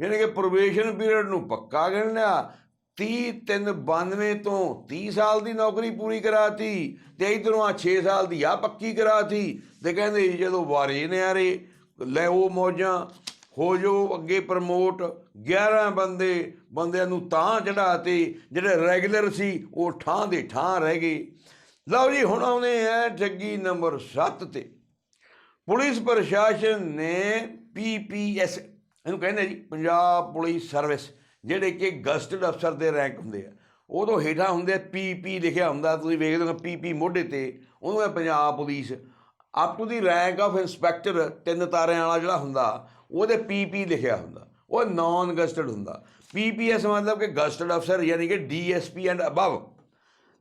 [SPEAKER 1] ਯਾਨੀ ਕਿ ਪ੍ਰੋਬੇਸ਼ਨ ਪੀਰੀਅਡ ਨੂੰ ਪੱਕਾ ਗਿਣਿਆ 30 3 92 ਤੋਂ 30 ਸਾਲ ਦੀ ਨੌਕਰੀ ਪੂਰੀ ਕਰਾਤੀ ਤੇ ਇਧਰੋਂ ਆ 6 ਸਾਲ ਦੀ ਆ ਪੱਕੀ ਕਰਾਤੀ ਤੇ ਕਹਿੰਦੇ ਜਦੋਂ ਵਾਰੇ ਨਿਆਰੇ ਲੈ ਉਹ ਮੌਜਾਂ ਹੋ ਜੋ ਅੱਗੇ ਪ੍ਰਮੋਟ 11 ਬੰਦੇ, ਬੰਦਿਆਂ ਨੂੰ ਤਾਂ ਚੜਾਤੇ ਜਿਹੜੇ ਰੈਗੂਲਰ ਸੀ, ਉਹ ਠਾਂ ਦੇ ਠਾਂ ਰਹਿ ਗਏ। ਲਓ ਜੀ, ਹੁਣ ਆਉਨੇ ਆ ਠੱਗੀ ਨੰਬਰ 7 ਤੇ। ਪੁਲਿਸ ਪ੍ਰਸ਼ਾਸਨ ਨੇ ਪੀਪੀਐਸ ਇਹਨੂੰ ਕਹਿੰਦੇ ਜੀ, ਪੰਜਾਬ ਪੁਲਿਸ ਸਰਵਿਸ ਜਿਹੜੇ ਕਿ ਗਸਟਡ ਅਫਸਰ ਦੇ ਰੈਂਕ ਹੁੰਦੇ ਆ। ਉਦੋਂ ਹੇਠਾਂ ਹੁੰਦੇ ਪੀਪੀ ਲਿਖਿਆ ਹੁੰਦਾ, ਤੁਸੀਂ ਵੇਖਦੇ ਹੋ ਪੀਪੀ ਮੋਢੇ ਤੇ, ਉਹਨੂੰ ਹੈ Punjab police. Up to the rank of inspector ਤਿੰਨ ਤਾਰਿਆਂ ਵਾਲਾ ਜਿਹੜਾ ਹੁੰਦਾ ਉਹਦੇ ਪੀਪੀ ਲਿਖਿਆ ਹੁੰਦਾ। ਉਹ ਨਾਨ ਗਸਟਡ ਹੁੰਦਾ ਪੀਪੀਐਸ ਮਤਲਬ ਕਿ ਗਸਟਡ ਅਫਸਰ, ਯਾਨੀ ਕਿ ਡੀਐਸਪੀ ਐਂਡ ਅਬਵ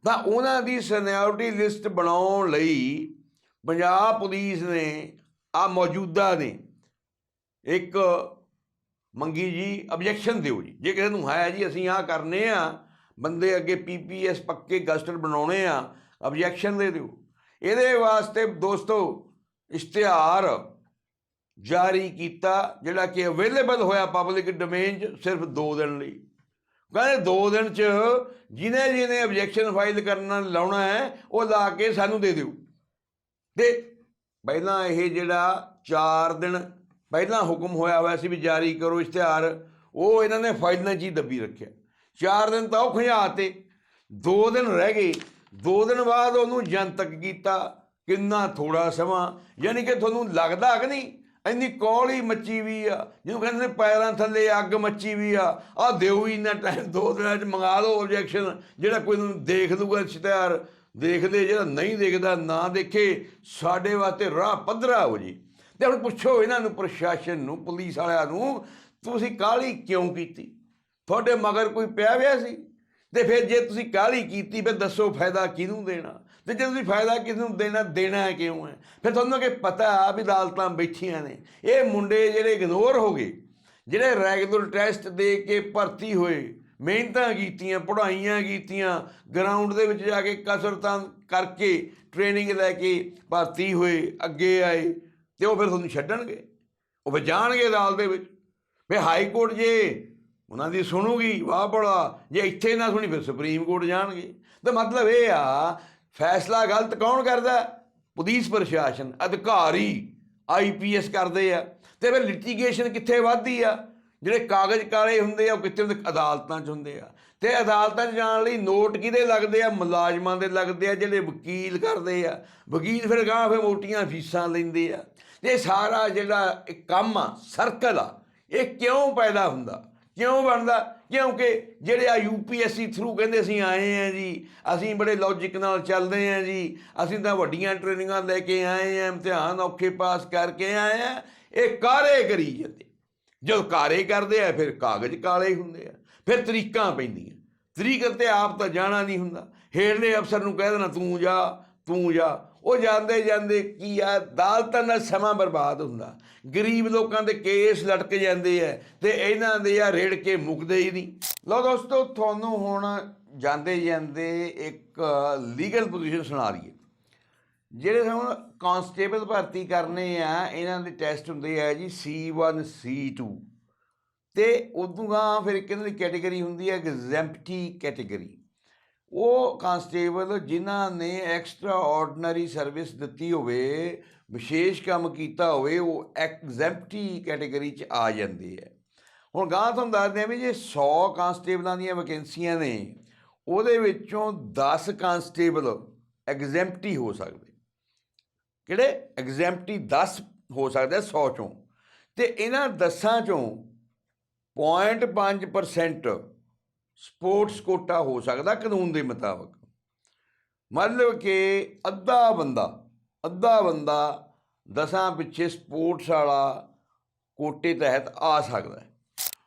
[SPEAKER 1] ਤਾਂ ਉਹਨਾਂ ਦੀ ਸੀਨੀਅਰਿਟੀ ਲਿਸਟ ਬਣਾਉਣ ਲਈ ਪੰਜਾਬ ਪੁਲਿਸ ਨੇ ਆ ਮੌਜੂਦਾ ਨੇ ਇੱਕ ਮੰਗੀ ਜੀ ਆਬਜੈਕਸ਼ਨ ਦਿਓ ਜੀ। ਜੇ ਕਿਸੇ ਨੂੰ ਹੈ ਜੀ, ਅਸੀਂ ਆਹ ਕਰਨੇ ਆ, ਬੰਦੇ ਅੱਗੇ ਪੀਪੀਐਸ ਪੱਕੇ ਗਸਟਰ ਬਣਾਉਣੇ ਆ ਆਬਜੈਕਸ਼ਨ ਦੇ ਦਿਓ। ਇਹਦੇ ਵਾਸਤੇ ਦੋਸਤੋ, ਇਸ਼ਤਿਹਾਰ ਜਾਰੀ ਕੀਤਾ, ਜਿਹੜਾ ਕਿ ਅਵੇਲੇਬਲ ਹੋਇਆ ਪਬਲਿਕ ਡੋਮੇਨ 'ਚ ਸਿਰਫ 2 ਦਿਨ ਲਈ। ਕਹਿੰਦੇ 2 ਦਿਨ 'ਚ ਜਿਹਨੇ ਜਿਹਨੇ ਆਬਜੈਕਸ਼ਨ ਫਾਈਲ ਕਰਨਾ, ਲਾਉਣਾ ਹੈ, ਉਹ ਲਾ ਕੇ ਸਾਨੂੰ ਦੇ ਦਿਓ। ਤੇ ਪਹਿਲਾਂ ਇਹ ਜਿਹੜਾ 4 ਦਿਨ ਪਹਿਲਾਂ ਹੁਕਮ ਹੋਇਆ ਹੋਇਆ ਸੀ ਵੀ ਜਾਰੀ ਕਰੋ, ਇਸ਼ਤਿਹਾਰ, ਉਹ ਇਹਨਾਂ ਨੇ ਫਾਈਲਾਂ 'ਚ ਹੀ ਦੱਬੀ ਰੱਖਿਆ। 4 ਦਿਨ ਤਾਂ ਉਹ ਖਿਆਤੇ 2 ਦਿਨ ਰਹਿ ਗਏ। 2 ਦਿਨ ਬਾਅਦ ਉਹਨੂੰ ਜਨਤਕ ਕੀਤਾ। ਕਿੰਨਾ ਥੋੜਾ ਸਮਾਂ, ਯਾਨੀ ਕਿ ਤੁਹਾਨੂੰ ਲੱਗਦਾ ਕਿ ਨਹੀਂ ਇੰਨੀ ਕੌਲੀ ਮੱਚੀ ਵੀ ਆ, ਜਿਹਨੂੰ ਕਹਿੰਦੇ ਨੇ ਪੈਰਾਂ ਥੱਲੇ ਅੱਗ ਮੱਚੀ ਵੀ ਆ ਆ ਦਿਓ ਹੀ ਇੰਨਾ ਟਾਈਮ ਦੋ ਦਿਨਾਂ 'ਚ ਮੰਗਾ ਲਓ ਆਬਜੈਕਸ਼ਨ ਜਿਹੜਾ ਕੋਈ ਨੂੰ ਦੇਖ ਲੂਗਾ ਇਸ਼ਤਿਹਾਰ ਦੇਖਦੇ ਜਿਹੜਾ ਨਹੀਂ ਦੇਖਦਾ ਨਾ ਦੇਖੇ, ਸਾਡੇ ਵਾਸਤੇ ਰਾਹ ਪੱਧਰਾ ਹੋ ਜੀ। ਤੇ ਹੁਣ ਪੁੱਛੋ ਇਹਨਾਂ ਨੂੰ, ਪ੍ਰਸ਼ਾਸਨ ਨੂੰ, ਪੁਲਿਸ ਵਾਲਿਆਂ ਨੂੰ, ਤੁਸੀਂ ਕਾਲੀ ਕਿਉਂ ਕੀਤੀ? ਤੁਹਾਡੇ ਮਗਰ ਕੋਈ ਪਿਆ ਹੋਇਆ ਸੀ? ਤੇ ਫਿਰ ਜੇ ਤੁਸੀਂ ਕਾਹਲੀ ਕੀਤੀ, ਫਿਰ ਦੱਸੋ ਫਾਇਦਾ ਕਿਹਨੂੰ ਦੇਣਾ? ਤੇ ਜੇ ਤੁਸੀਂ ਫਾਇਦਾ ਕਿਸ ਨੂੰ ਦੇਣਾ ਦੇਣਾ ਕਿਉਂ ਹੈ? ਫਿਰ ਤੁਹਾਨੂੰ ਕਿ ਪਤਾ ਆ ਵੀ ਅਦਾਲਤਾਂ ਬੈਠੀਆਂ ਨੇ। ਇਹ ਮੁੰਡੇ ਜਿਹੜੇ ਇਗਨੋਰ ਹੋ ਗਏ, ਜਿਹੜੇ ਰੈਗੂਲਰ ਟੈਸਟ ਦੇ ਕੇ ਭਰਤੀ ਹੋਏ, ਮਿਹਨਤਾਂ ਕੀਤੀਆਂ, ਪੜ੍ਹਾਈਆਂ ਕੀਤੀਆਂ ਗਰਾਊਂਡ ਦੇ ਵਿੱਚ ਜਾ ਕੇ ਕਸਰਤਾਂ ਕਰਕੇ ਟ੍ਰੇਨਿੰਗ ਲੈ ਕੇ ਭਰਤੀ ਹੋਏ, ਅੱਗੇ ਆਏ, ਤੇ ਉਹ ਫਿਰ ਤੁਹਾਨੂੰ ਛੱਡਣਗੇ। ਉਹ ਫਿਰ ਜਾਣਗੇ ਅਦਾਲਤ ਦੇ ਵਿੱਚ। ਵੀ ਹਾਈ ਕੋਰਟ ਜੇ ਉਹਨਾਂ ਦੀ ਸੁਣੂਗੀ, ਵਾਹ ਬੜਾ ਜੇ ਇੱਥੇ ਨਾ ਸੁਣੀ ਫਿਰ ਸੁਪਰੀਮ ਕੋਰਟ ਜਾਣਗੇ। ਤਾਂ ਮਤਲਬ ਇਹ ਆ, ਫੈਸਲਾ ਗਲਤ ਕੌਣ ਕਰਦਾ? ਪੁਲਿਸ ਪ੍ਰਸ਼ਾਸਨ, ਅਧਿਕਾਰੀ ਆਈਪੀਐਸ ਕਰਦੇ ਆ। ਤੇ ਫਿਰ ਲਿਟੀਗੇਸ਼ਨ ਕਿੱਥੇ ਵੱਧਦੀ ਆ? ਜਿਹੜੇ ਕਾਗਜ਼ ਕਾਲੇ ਹੁੰਦੇ ਆ, ਉਹ ਕਿੱਥੇ ਅਦਾਲਤਾਂ 'ਚ ਹੁੰਦੇ ਆ। ਤੇ ਅਦਾਲਤਾਂ 'ਚ ਜਾਣ ਲਈ ਨੋਟ ਕਿਹਦੇ ਲੱਗਦੇ ਆ? ਮੁਲਾਜ਼ਮਾਂ ਦੇ ਲੱਗਦੇ ਆ, ਜਿਹੜੇ ਵਕੀਲ ਕਰਦੇ ਆ। ਵਕੀਲ ਫਿਰ ਗਾਂ ਫਿਰ ਮੋਟੀਆਂ ਫੀਸਾਂ ਲੈਂਦੇ ਆ। ਇਹ ਸਾਰਾ ਜਿਹੜਾ ਕੰਮ ਆ ਸਰਕਲ ਆ, ਇਹ ਕਿਉਂ ਪੈਦਾ ਹੁੰਦਾ? ਕਿਉਂ ਬਣਦਾ? ਕਿਉਂਕਿ ਜਿਹੜੇ ਆ ਯੂਪੀਐਸਸੀ ਥਰੂ ਕਹਿੰਦੇ ਅਸੀਂ ਆਏ ਆ ਜੀ, ਅਸੀਂ ਬੜੇ ਲੌਜੀਕ ਨਾਲ ਚੱਲਦੇ ਆ ਜੀ, ਅਸੀਂ ਤਾਂ ਵੱਡੀਆਂ ਟ੍ਰੇਨਿੰਗਾਂ ਲੈ ਕੇ ਆਏ ਆ, ਇਮਤਿਹਾਨ ਔਖੇ ਪਾਸ ਕਰਕੇ ਆਏ ਆ। ਇਹ ਕਾਰੇ ਕਰੀ ਜਾਂਦੇ। ਜਦੋਂ ਕਾਰੇ ਕਰਦੇ ਆ, ਫਿਰ ਕਾਗਜ਼ ਕਾਲੇ ਹੁੰਦੇ ਆ, ਫਿਰ ਤਰੀਕਾਂ ਪੈਂਦੀਆਂ। ਤਰੀਕ ਤੇ ਆਪ ਤਾਂ ਜਾਣਾ ਨਹੀਂ ਹੁੰਦਾ। ਹੇਠਲੇ ਅਫਸਰ ਨੂੰ ਕਹਿ ਦੇਣਾ, ਤੂੰ ਜਾ ਤੂੰ ਜਾ। ਉਹ ਜਾਂਦੇ ਜਾਂਦੇ ਕੀ ਆ, ਅਦਾਲਤਾਂ ਦਾ ਸਮਾਂ ਬਰਬਾਦ ਹੁੰਦਾ। ਗਰੀਬ ਲੋਕਾਂ ਦੇ ਕੇਸ ਲਟਕ ਜਾਂਦੇ ਆ ਤੇ ਇਹਨਾਂ ਦੇ ਆ ਰੇੜ ਕੇ ਮੁੱਕਦੇ ਹੀ ਨਹੀਂ। ਲਓ ਦੋਸਤੋ, ਤੁਹਾਨੂੰ ਹੁਣ ਜਾਂਦੇ ਜਾਂਦੇ ਇੱਕ ਲੀਗਲ ਪੋਜੀਸ਼ਨ ਸੁਣਾ ਲਈਏ। ਜਿਹੜੇ ਹੁਣ ਕਾਂਸਟੇਬਲ ਭਰਤੀ ਕਰਨੇ ਆ, ਇਹਨਾਂ ਦੇ ਟੈਸਟ ਹੁੰਦੇ ਆ ਜੀ C1 C2 ਤੇ ਉਦੋਂ ਆ ਫਿਰ ਇੱਕ ਇਹਨਾਂ ਦੀ ਕੈਟਾਗਰੀ ਹੁੰਦੀ ਹੈ ਐਗਜ਼ੈਂਪਟੀ ਕੈਟਾਗਰੀ ਉਹ ਕਾਂਸਟੇਬਲ ਜਿਨ੍ਹਾਂ ਨੇ ਐਕਸਟਰਾ ਆਰਡੀਨਰੀ ਸਰਵਿਸ ਦਿੱਤੀ ਹੋਵੇ, ਵਿਸ਼ੇਸ਼ ਕੰਮ ਕੀਤਾ ਹੋਵੇ, ਉਹ ਐਗਜ਼ੈਂਪਟੀ ਕੈਟਾਗਰੀ 'ਚ ਆ ਜਾਂਦੀ ਹੈ ਹੁਣ ਗਾਂ ਤੁਹਾਨੂੰ ਦੱਸਦੇ ਆ ਵੀ ਜੇ 100 ਕਾਂਸਟੇਬਲਾਂ ਦੀਆਂ ਵੈਕੈਂਸੀਆਂ ਨੇ, ਉਹਦੇ ਵਿੱਚੋਂ 10 ਕਾਂਸਟੇਬਲ ਐਗਜ਼ੈਂਪਟੀ ਹੋ ਸਕਦੇ। ਕਿਹੜੇ? ਐਗਜ਼ੈਂਪਟੀ 10 ਹੋ ਸਕਦਾ ਆ 100 ਚੋਂ। ਤੇ ਇਹਨਾਂ 10 ਚੋਂ 0.5% ਸਪੋਰਟਸ ਕੋਟਾ ਹੋ ਸਕਦਾ ਕਾਨੂੰਨ ਦੇ ਮੁਤਾਬਕ। ਮਤਲਬ ਕਿ ਅੱਧਾ ਬੰਦਾ ਅੱਧਾ ਬੰਦਾ ਦਸਾਂ ਪਿੱਛੇ ਸਪੋਰਟਸ ਵਾਲਾ ਕੋਟੇ ਤਹਿਤ ਆ ਸਕਦਾ ਹੈ।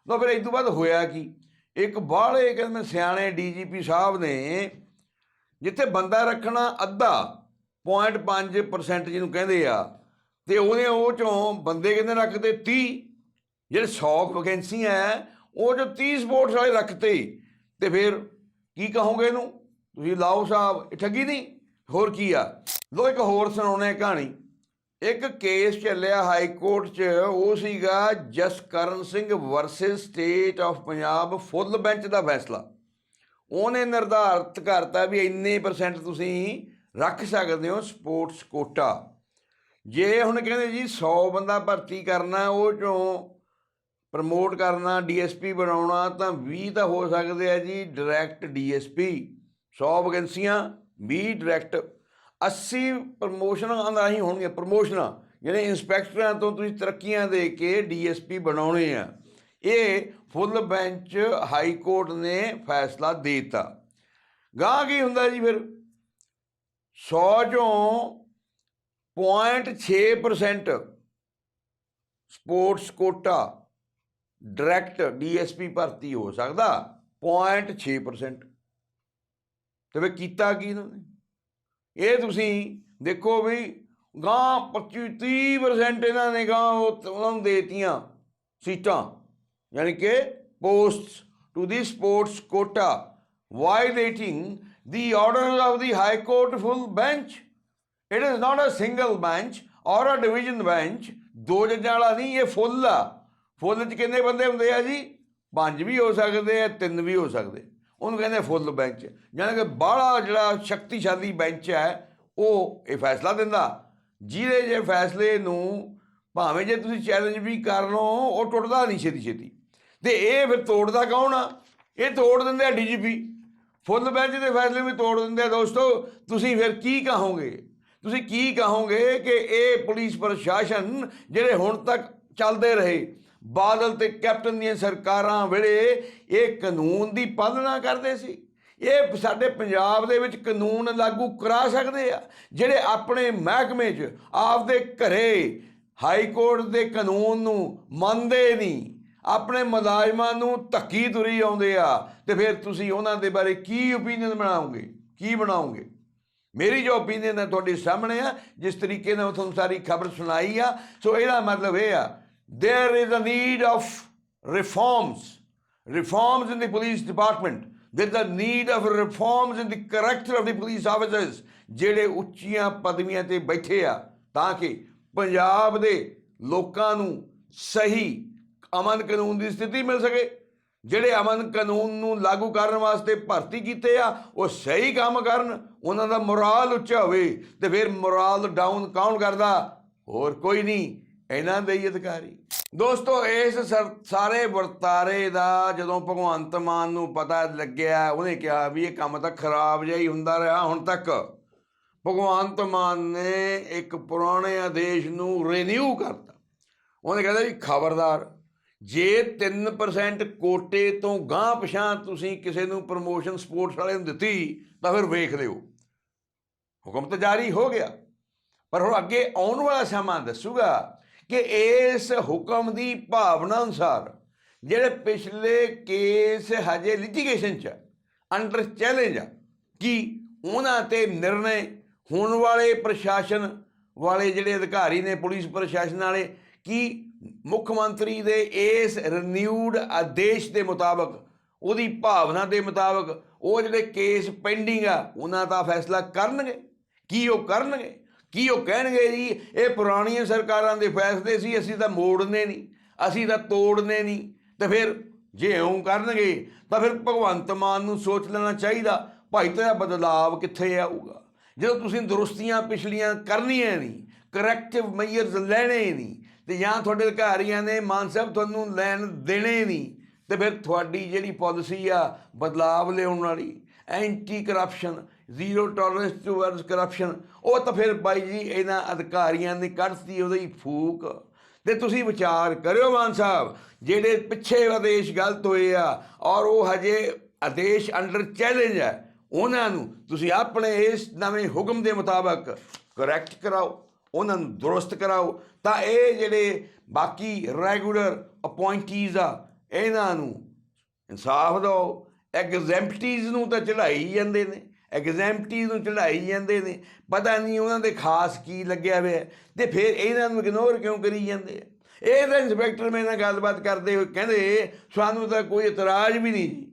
[SPEAKER 1] ਤਾਂ ਫਿਰ ਇਸ ਤੋਂ ਬਾਅਦ ਹੋਇਆ ਕੀ? ਇੱਕ ਬਾਹਲੇ ਕਹਿੰਦੇ ਸਿਆਣੇ ਡੀਜੀਪੀ ਸਾਹਿਬ ਨੇ ਜਿੱਥੇ ਬੰਦਾ ਰੱਖਣਾ ਅੱਧਾ 0.5% ਜਿਹਨੂੰ ਕਹਿੰਦੇ ਆ, ਤੇ ਉਹਨੇ ਉਹ ਚੋਂ ਬੰਦੇ ਕਹਿੰਦੇ ਰੱਖਦੇ 30 ਜਿਹੜੇ 100 ਵੈਕੈਂਸੀਆਂ ਹੈ, ਉਹ ਜੋ 30 ਸਪੋਰਟਸ ਵਾਲੇ ਰੱਖਤੇ। ਤੇ ਫਿਰ ਕੀ ਕਹੋਗੇ ਇਹਨੂੰ? ਤੁਸੀਂ ਲਾਓ ਸਾਹਿਬ ਇਹ ਠੱਗੀ ਨਹੀਂ? ਹੋਰ ਕੀ ਆ? ਲੋ ਇੱਕ ਹੋਰ ਸੁਣਾਉਣੇ ਕਹਾਣੀ। ਇੱਕ ਕੇਸ ਚੱਲਿਆ ਹਾਈ ਕੋਰਟ 'ਚ, ਉਹ ਸੀਗਾ Jaskaran Singh versus state of Punjab full bench ਦਾ ਫੈਸਲਾ। ਉਹਨੇ ਨਿਰਧਾਰਤ ਕਰਤਾ ਵੀ ਇੰਨੇ ਪਰਸੈਂਟ ਤੁਸੀਂ ਰੱਖ ਸਕਦੇ ਹੋ ਸਪੋਰਟਸ ਕੋਟਾ ਜੇ ਹੁਣ ਕਹਿੰਦੇ ਜੀ 100 ਬੰਦਾ ਭਰਤੀ ਕਰਨਾ, ਉਹ ਚੋਂ ਪ੍ਰਮੋਟ ਕਰਨਾ, ਡੀਐਸਪੀ ਬਣਾਉਣਾ, ਤਾਂ 20 ਤਾਂ ਹੋ ਸਕਦੇ ਆ ਜੀ, ਡਾਇਰੈਕਟ ਡੀਐਸਪੀ। 100 ਵੈਕੈਂਸੀਆਂ 20 ਡਾਇਰੈਕਟ। 80 ਪ੍ਰਮੋਸ਼ਨਾਂ ਰਾਹੀਂ ਹੀ ਹੋਣਗੀਆਂ, ਪ੍ਰਮੋਸ਼ਨਾਂ। ਜਿਹੜੇ ਇੰਸਪੈਕਟਰਾਂ ਤੋਂ ਤੁਸੀਂ ਤਰੱਕੀਆਂ ਦੇ ਕੇ ਡੀਐਸਪੀ ਬਣਾਉਣੇ ਆ। ਇਹ ਫੁੱਲ ਬੈਂਚ ਹਾਈ ਕੋਰਟ ਨੇ ਫੈਸਲਾ ਦੇ ਦਿੱਤਾ। ਗਾਂ ਕੀ ਹੁੰਦਾ ਜੀ ਫਿਰ? 100 ਚੋਂ 0.6% ਸਪੋਰਟਸ ਕੋਟਾ ਡਾਇਰੈਕਟ ਡੀਐਸਪੀ ਭਰਤੀ ਹੋ ਸਕਦਾ 0.6% ਤੇ ਵੇ ਕੀਤਾ ਕੀ ਇਹਨਾਂ ਨੇ ਇਹ ਤੁਸੀਂ ਦੇਖੋ ਵੀ ਗਾਂ 25 30% ਇਹਨਾਂ ਨੇ ਗਾਂ ਉਹ ਉਹਨਾਂ ਨੂੰ ਦੇਤੀਆਂ ਸੀਟਾਂ ਯਾਨੀ ਕਿ post to the sports quota violating the orders of the high court full bench. It is not a single bench or a division bench ਦੋ ਜੱਜਾਂ ਵਾਲਾ ਨਹੀਂ ਇਹ ਫੁੱਲ ਆ ਫੁੱਲ 'ਚ ਕਿੰਨੇ ਬੰਦੇ ਹੁੰਦੇ ਆ ਜੀ? ਪੰਜ ਵੀ ਹੋ ਸਕਦੇ ਆ, ਤਿੰਨ ਵੀ ਹੋ ਸਕਦੇ। ਉਹਨੂੰ ਕਹਿੰਦੇ ਫੁੱਲ ਬੈਂਚ। ਯਾਨੀ ਕਿ ਬਾਹਲਾ ਜਿਹੜਾ ਸ਼ਕਤੀਸ਼ਾਲੀ ਬੈਂਚ ਹੈ, ਉਹ ਇਹ ਫੈਸਲਾ ਦਿੰਦਾ। ਜਿਹਦੇ ਜੇ ਫੈਸਲੇ ਨੂੰ ਭਾਵੇਂ ਜੇ ਤੁਸੀਂ ਚੈਲੰਜ ਵੀ ਕਰ ਲਓ, ਉਹ ਟੁੱਟਦਾ ਨਹੀਂ ਛੇਤੀ ਛੇਤੀ ਤੇ ਇਹ ਫਿਰ ਤੋੜਦਾ ਕੌਣ ਆ? ਇਹ ਤੋੜ ਦਿੰਦੇ ਆ ਡੀਜੀਪੀ। ਫੁੱਲ ਬੈਂਚ ਦੇ ਫੈਸਲੇ ਵੀ ਤੋੜ ਦਿੰਦੇ ਆ ਦੋਸਤੋ। ਤੁਸੀਂ ਫਿਰ ਕੀ ਕਹੋਗੇ? ਤੁਸੀਂ ਕੀ ਕਹੋਗੇ ਕਿ ਇਹ ਪੁਲਿਸ ਪ੍ਰਸ਼ਾਸਨ ਜਿਹੜੇ ਹੁਣ ਤੱਕ ਚੱਲਦੇ ਰਹੇ ਬਾਦਲ ਤੇ ਕੈਪਟਨ ਦੀਆਂ ਸਰਕਾਰਾਂ ਵੇਲੇ ਇਹ ਕਾਨੂੰਨ ਦੀ ਪਾਲਣਾ ਕਰਦੇ ਸੀ। ਇਹ ਸਾਡੇ ਪੰਜਾਬ ਦੇ ਵਿੱਚ ਕਾਨੂੰਨ ਲਾਗੂ ਕਰਾ ਸਕਦੇ ਆ, ਜਿਹੜੇ ਆਪਣੇ ਮਹਿਕਮੇ 'ਚ ਆਪਦੇ ਘਰੇ ਹਾਈ ਕੋਰਟ ਦੇ ਕਾਨੂੰਨ ਨੂੰ ਮੰਨਦੇ ਨਹੀਂ, ਆਪਣੇ ਮੁਲਾਜ਼ਮਾਂ ਨੂੰ ਧੱਕੀ ਤੁਰੀ ਆਉਂਦੇ ਆ, ਤੇ ਫਿਰ ਤੁਸੀਂ ਉਹਨਾਂ ਦੇ ਬਾਰੇ ਕੀ ਓਪੀਨੀਅਨ ਬਣਾਓਗੇ, ਕੀ ਬਣਾਓਗੇ? ਮੇਰੀ ਜੋ ਓਪੀਨੀਅਨ ਹੈ ਤੁਹਾਡੇ ਸਾਹਮਣੇ ਆ, ਜਿਸ ਤਰੀਕੇ ਨਾਲ ਤੁਹਾਨੂੰ ਸਾਰੀ ਖਬਰ ਸੁਣਾਈ ਆ, ਸੋ ਇਹਦਾ ਮਤਲਬ ਇਹ ਆ there is a need of reforms. Reforms in the police department. There is a need of reforms in the character of the police officers. ਜਿਹੜੇ ਉੱਚੀਆਂ ਪਦਵੀਆਂ ਤੇ ਬੈਠੇ ਆ, ਤਾਂ ਕਿ ਪੰਜਾਬ ਦੇ ਲੋਕਾਂ ਨੂੰ ਸਹੀ ਅਮਨ ਕਾਨੂੰਨ ਦੀ ਸਥਿਤੀ ਮਿਲ ਸਕੇ। ਜਿਹੜੇ ਅਮਨ ਕਾਨੂੰਨ ਨੂੰ ਲਾਗੂ ਕਰਨ ਵਾਸਤੇ ਭਰਤੀ ਕੀਤੇ ਆ, ਉਹ ਸਹੀ ਕੰਮ ਕਰਨ, ਉਹਨਾਂ ਦਾ ਮੋਰਲ ਉੱਚਾ ਹੋਵੇ ਤੇ ਫਿਰ ਮੋਰਲ ਡਾਊਨ ਕੌਣ ਕਰਦਾ? ਹੋਰ ਕੋਈ ਨਹੀਂ। ਇਹਨਾਂ ਦੇ ਹੀ ਅਧਿਕਾਰੀ। ਦੋਸਤੋ, ਇਸ ਸਰ- ਸਾਰੇ ਵਰਤਾਰੇ ਦਾ ਜਦੋਂ ਭਗਵੰਤ ਮਾਨ ਨੂੰ ਪਤਾ ਲੱਗਿਆ, ਉਹਨੇ ਕਿਹਾ ਵੀ ਇਹ ਕੰਮ ਤਾਂ ਖਰਾਬ ਜਿਹਾ ਹੀ ਹੁੰਦਾ ਰਿਹਾ ਹੁਣ ਤੱਕ। ਭਗਵੰਤ ਮਾਨ ਨੇ ਇੱਕ ਪੁਰਾਣੇ ਆਦੇਸ਼ ਨੂੰ ਰੀਨਿਊ ਕਰਤਾ। ਉਹਨੇ ਕਹਿੰਦਾ ਵੀ ਖਬਰਦਾਰ, ਜੇ 3% ਕੋਟੇ ਤੋਂ ਗਾਂਹ ਪਛਾਂ ਤੁਸੀਂ ਕਿਸੇ ਨੂੰ ਪ੍ਰਮੋਸ਼ਨ ਸਪੋਰਟਸ ਵਾਲੇ ਨੂੰ ਦਿੱਤੀ, ਤਾਂ ਫਿਰ ਵੇਖ ਲਿਓ। ਹੁਕਮ ਤਾਂ ਜਾਰੀ ਹੋ ਗਿਆ। ਪਰ ਹੁਣ ਅੱਗੇ ਆਉਣ ਵਾਲਾ ਸਮਾਂ ਦੱਸੂਗਾ ਕਿ ਇਸ ਹੁਕਮ ਦੀ ਭਾਵਨਾ ਅਨੁਸਾਰ ਜਿਹੜੇ ਪਿਛਲੇ ਕੇਸ ਹਜੇ ਲਿਟੀਗੇਸ਼ਨ ਚ ਅੰਡਰ ਚੈਲੰਜ ਆ, ਕਿ ਉਹਨਾਂ ਤੇ ਨਿਰਣੇ ਹੋਣ ਵਾਲੇ ਪ੍ਰਸ਼ਾਸਨ ਵਾਲੇ ਜਿਹੜੇ ਅਧਿਕਾਰੀ ਨੇ, ਪੁਲਿਸ ਪ੍ਰਸ਼ਾਸਨ ਵਾਲੇ, ਕੀ ਮੁੱਖ ਮੰਤਰੀ ਦੇ ਇਸ ਰੀਨਿਊਡ ਆਦੇਸ਼ ਦੇ ਮੁਤਾਬਕ, ਉਹਦੀ ਭਾਵਨਾ ਦੇ ਮੁਤਾਬਕ ਉਹ ਜਿਹੜੇ ਕੇਸ ਪੈਂਡਿੰਗ ਆ, ਉਹਨਾਂ ਦਾ ਫੈਸਲਾ ਕਰਨਗੇ? ਕੀ ਉਹ ਕਰਨਗੇ? ਕੀ ਉਹ ਕਹਿਣਗੇ ਜੀ? ਇਹ ਪੁਰਾਣੀਆਂ ਸਰਕਾਰਾਂ ਦੇ ਫੈਸਲੇ ਸੀ, ਅਸੀਂ ਤਾਂ ਮੋੜਨੇ ਨਹੀਂ, ਅਸੀਂ ਤਾਂ ਤੋੜਨੇ ਨਹੀਂ। ਤੇ ਫਿਰ ਜੇ ਇਉਂ ਕਰਨਗੇ, ਤਾਂ ਫਿਰ ਭਗਵੰਤ ਮਾਨ ਨੂੰ ਸੋਚ ਲੈਣਾ ਚਾਹੀਦਾ, ਭਾਈ ਤੇਰਾ ਬਦਲਾਵ ਕਿੱਥੇ ਆਊਗਾ? ਜਦੋਂ ਤੁਸੀਂ ਦਰੁਸਤੀਆਂ ਪਿਛਲੀਆਂ ਕਰਨੀਆਂ ਨਹੀਂ ਕਰੈਕਟਿਵ ਮੈਜਰਸ ਲੈਣੇ ਨਹੀਂ, ਤੇ ਜਾਂ ਤੁਹਾਡੇ ਅਧਿਕਾਰੀਆਂ ਨੇ ਮਾਨ ਸਾਹਿਬ ਤੁਹਾਨੂੰ ਲੈਣ ਦੇਣੇ ਨਹੀਂ, ਤੇ ਫਿਰ ਤੁਹਾਡੀ ਜਿਹੜੀ ਪਾਲਿਸੀ ਆ, ਬਦਲਾਵ ਲਿਆਉਣ ਵਾਲੀ anti corruption zero tolerance towards corruption ਉਹ ਤਾਂ ਫਿਰ ਬਾਈ ਜੀ, ਇਹਨਾਂ ਅਧਿਕਾਰੀਆਂ ਨੇ ਕੱਢਤੀ ਉਹਦੀ ਫੂਕ। ਤੇ ਤੁਸੀਂ ਵਿਚਾਰ ਕਰਿਓ ਮਾਨ ਸਾਹਿਬ, ਜਿਹੜੇ ਪਿੱਛੇ ਆਦੇਸ਼ ਗਲਤ ਹੋਏ ਆ, ਔਰ ਉਹ ਹਜੇ ਆਦੇਸ਼ ਅੰਡਰ ਚੈਲੰਜ ਹੈ, ਉਹਨਾਂ ਨੂੰ ਤੁਸੀਂ ਆਪਣੇ ਇਸ ਨਵੇਂ ਹੁਕਮ ਦੇ ਮੁਤਾਬਕ ਕਰੈਕਟ ਕਰਾਓ, ਉਹਨਾਂ ਨੂੰ ਦਰੁਸਤ ਕਰਾਓ। ਤਾਂ ਇਹ ਜਿਹੜੇ ਬਾਕੀ ਰੈਗੂਲਰ ਅਪਾਇੰਟੀਜ਼ ਆ, ਇਹਨਾਂ ਨੂੰ ਇਨਸਾਫ ਦਿਓ। ਐਗਜ਼ੈਂਪਟੀਜ਼ ਨੂੰ ਤਾਂ ਚੜਾਈ ਜਾਂਦੇ ਨੇ। ਐਗਜ਼ੈਂਪਟੀਜ਼ ਨੂੰ ਚੜਾਈ ਜਾਂਦੇ ਨੇ। ਪਤਾ ਨਹੀਂ ਉਹਨਾਂ ਦੇ ਖਾਸ ਕੀ ਲੱਗਿਆ ਹੋਇਆ ਹੈ, ਤੇ ਫਿਰ ਇਹਨਾਂ ਨੂੰ ਇਗਨੋਰ ਕਿਉਂ ਕਰੀ ਜਾਂਦੇ ਆ? ਇਹ ਤਾਂ ਇੰਸਪੈਕਟਰ ਮੇਰੇ ਨਾਲ ਗੱਲਬਾਤ ਕਰਦੇ ਹੋਏ ਕਹਿੰਦੇ ਸਾਨੂੰ ਤਾਂ ਕੋਈ ਇਤਰਾਜ਼ ਵੀ ਨਹੀਂ ਜੀ।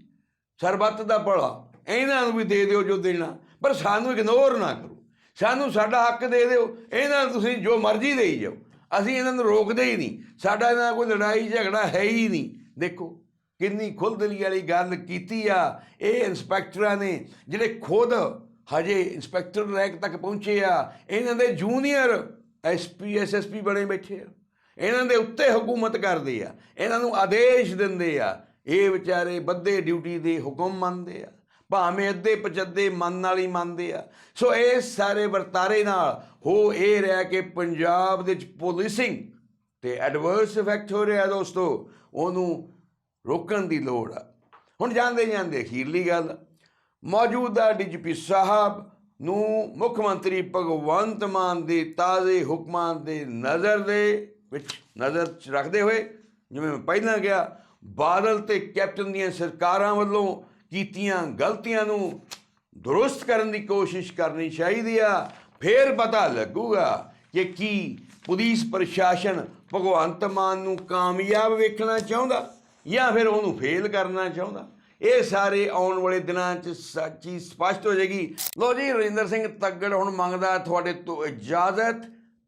[SPEAKER 1] ਸਰਬੱਤ ਦਾ ਭਲਾ। ਇਹਨਾਂ ਨੂੰ ਵੀ ਦੇ ਦਿਓ ਜੋ ਦੇਣਾ। ਪਰ ਸਾਨੂੰ ਇਗਨੋਰ ਨਾ ਕਰੋ। ਸਾਨੂੰ ਸਾਡਾ ਹੱਕ ਦੇ ਦਿਓ। ਇਹਨਾਂ ਨੂੰ ਤੁਸੀਂ ਜੋ ਮਰਜ਼ੀ ਦੇਈ ਜਾਓ। ਅਸੀਂ ਇਹਨਾਂ ਨੂੰ ਰੋਕਦੇ ਹੀ ਨਹੀਂ। ਸਾਡਾ ਇਹਨਾਂ ਕੋਈ ਲੜਾਈ ਝਗੜਾ ਹੈ ਹੀ ਨਹੀਂ। ਦੇਖੋ। ਕਿੰਨੀ ਖੁੱਲਦਲੀ ਵਾਲੀ ਗੱਲ ਕੀਤੀ ਆ। ਇਹ ਇੰਸਪੈਕਟਰਾਂ ਨੇ, ਜਿਹੜੇ ਖੁਦ ਹਜੇ ਇੰਸਪੈਕਟਰ ਰੈਂਕ ਤੱਕ ਪਹੁੰਚੇ ਆ, ਇਹਨਾਂ ਦੇ ਜੂਨੀਅਰ ਐਸਪੀ ਐਸਐਸਪੀ ਬਣੇ ਬੈਠੇ ਆ। ਇਹਨਾਂ ਦੇ ਉੱਤੇ ਹਕੂਮਤ ਕਰਦੇ ਆ। ਇਹਨਾਂ ਨੂੰ ਆਦੇਸ਼ ਦਿੰਦੇ ਆ। ਇਹ ਵਿਚਾਰੇ ਬੱਦੇ ਡਿਊਟੀ ਦੇ ਹੁਕਮ ਮੰਨਦੇ ਆ। ਭਾਵੇਂ ਅੱਧੇ ਪਚੱਦੇ ਮੰਨ ਵਾਲੀ ਮੰਨਦੇ ਆ। ਸੋ ਇਹ ਸਾਰੇ ਵਰਤਾਰੇ ਨਾਲ ਹੋ ਇਹ ਰਿਹਾ ਕਿ ਪੰਜਾਬ ਦੇ ਵਿੱਚ ਪੁਲਿਸਿੰਗ ਤੇ ਐਡਵਰਸ ਇਫੈਕਟ ਹੋ ਰਿਹਾ ਦੋਸਤੋ। ਉਹਨੂੰ ਰੋਕਣ ਦੀ ਲੋੜ ਆ। ਹੁਣ ਜਾਂਦੇ ਜਾਂਦੇ ਅਖੀਰਲੀ ਗੱਲ, ਮੌਜੂਦਾ ਡੀਜੀਪੀ ਸਾਹਿਬ ਨੂੰ ਮੁੱਖ ਮੰਤਰੀ ਭਗਵੰਤ ਮਾਨ ਦੇ ਤਾਜ਼ੇ ਹੁਕਮਾਂ ਦੇ ਨਜ਼ਰ ਦੇ ਵਿੱਚ ਨਜ਼ਰ 'ਚ ਰੱਖਦੇ ਹੋਏ, ਜਿਵੇਂ ਮੈਂ ਪਹਿਲਾਂ ਗਿਆ ਬਾਦਲ ਤੇ ਕੈਪਟਨ ਦੀਆਂ ਸਰਕਾਰਾਂ ਵੱਲੋਂ ਕੀਤੀਆਂ ਗਲਤੀਆਂ ਨੂੰ ਦਰੁਸਤ ਕਰਨ ਦੀ ਕੋਸ਼ਿਸ਼ ਕਰਨੀ ਚਾਹੀਦੀ ਆ। ਫੇਰ ਪਤਾ ਲੱਗੂਗਾ ਕਿ ਕੀ ਪੁਲਿਸ ਪ੍ਰਸ਼ਾਸਨ ਭਗਵੰਤ ਮਾਨ ਨੂੰ ਕਾਮਯਾਬ ਵੇਖਣਾ ਚਾਹੁੰਦਾ। ਜਾਂ ਫਿਰ ਉਹਨੂੰ ਫੇਲ ਕਰਨਾ ਚਾਹੁੰਦਾ? ਇਹ ਸਾਰੇ ਆਉਣ ਵਾਲੇ ਦਿਨਾਂ 'ਚ ਸੱਚੀ ਸਪਸ਼ਟ ਹੋ ਜਾਏਗੀ। ਲੋ ਜੀ, ਰਜਿੰਦਰ ਸਿੰਘ ਤੱਗੜ ਹੁਣ ਮੰਗਦਾ ਤੁਹਾਡੇ ਤੋਂ ਇਜਾਜ਼ਤ।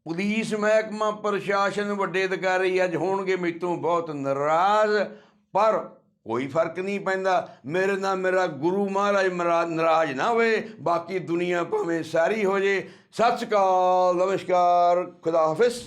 [SPEAKER 1] ਪੁਲਿਸ ਮਹਿਕਮਾ ਪ੍ਰਸ਼ਾਸਨ ਵੱਡੇ ਅਧਿਕਾਰੀ ਅੱਜ ਹੋਣਗੇ ਮੇਤੋਂ ਬਹੁਤ ਨਾਰਾਜ਼। ਪਰ ਕੋਈ ਫ਼ਰਕ ਨਹੀਂ ਪੈਂਦਾ। ਮੇਰੇ ਨਾਲ ਮੇਰਾ ਗੁਰੂ ਮਹਾਰਾਜ ਮਰਾ- ਨਾਰਾਜ਼ ਨਾ ਹੋਵੇ। ਬਾਕੀ ਦੁਨੀਆ ਭਾਵੇਂ ਸਾਰੀ ਹੋ ਜੇ। ਸਤਿ ਸ਼੍ਰੀ ਅਕਾਲ, ਨਮਸਕਾਰ, ਖੁਦਾ ਹਾਫਿਜ਼।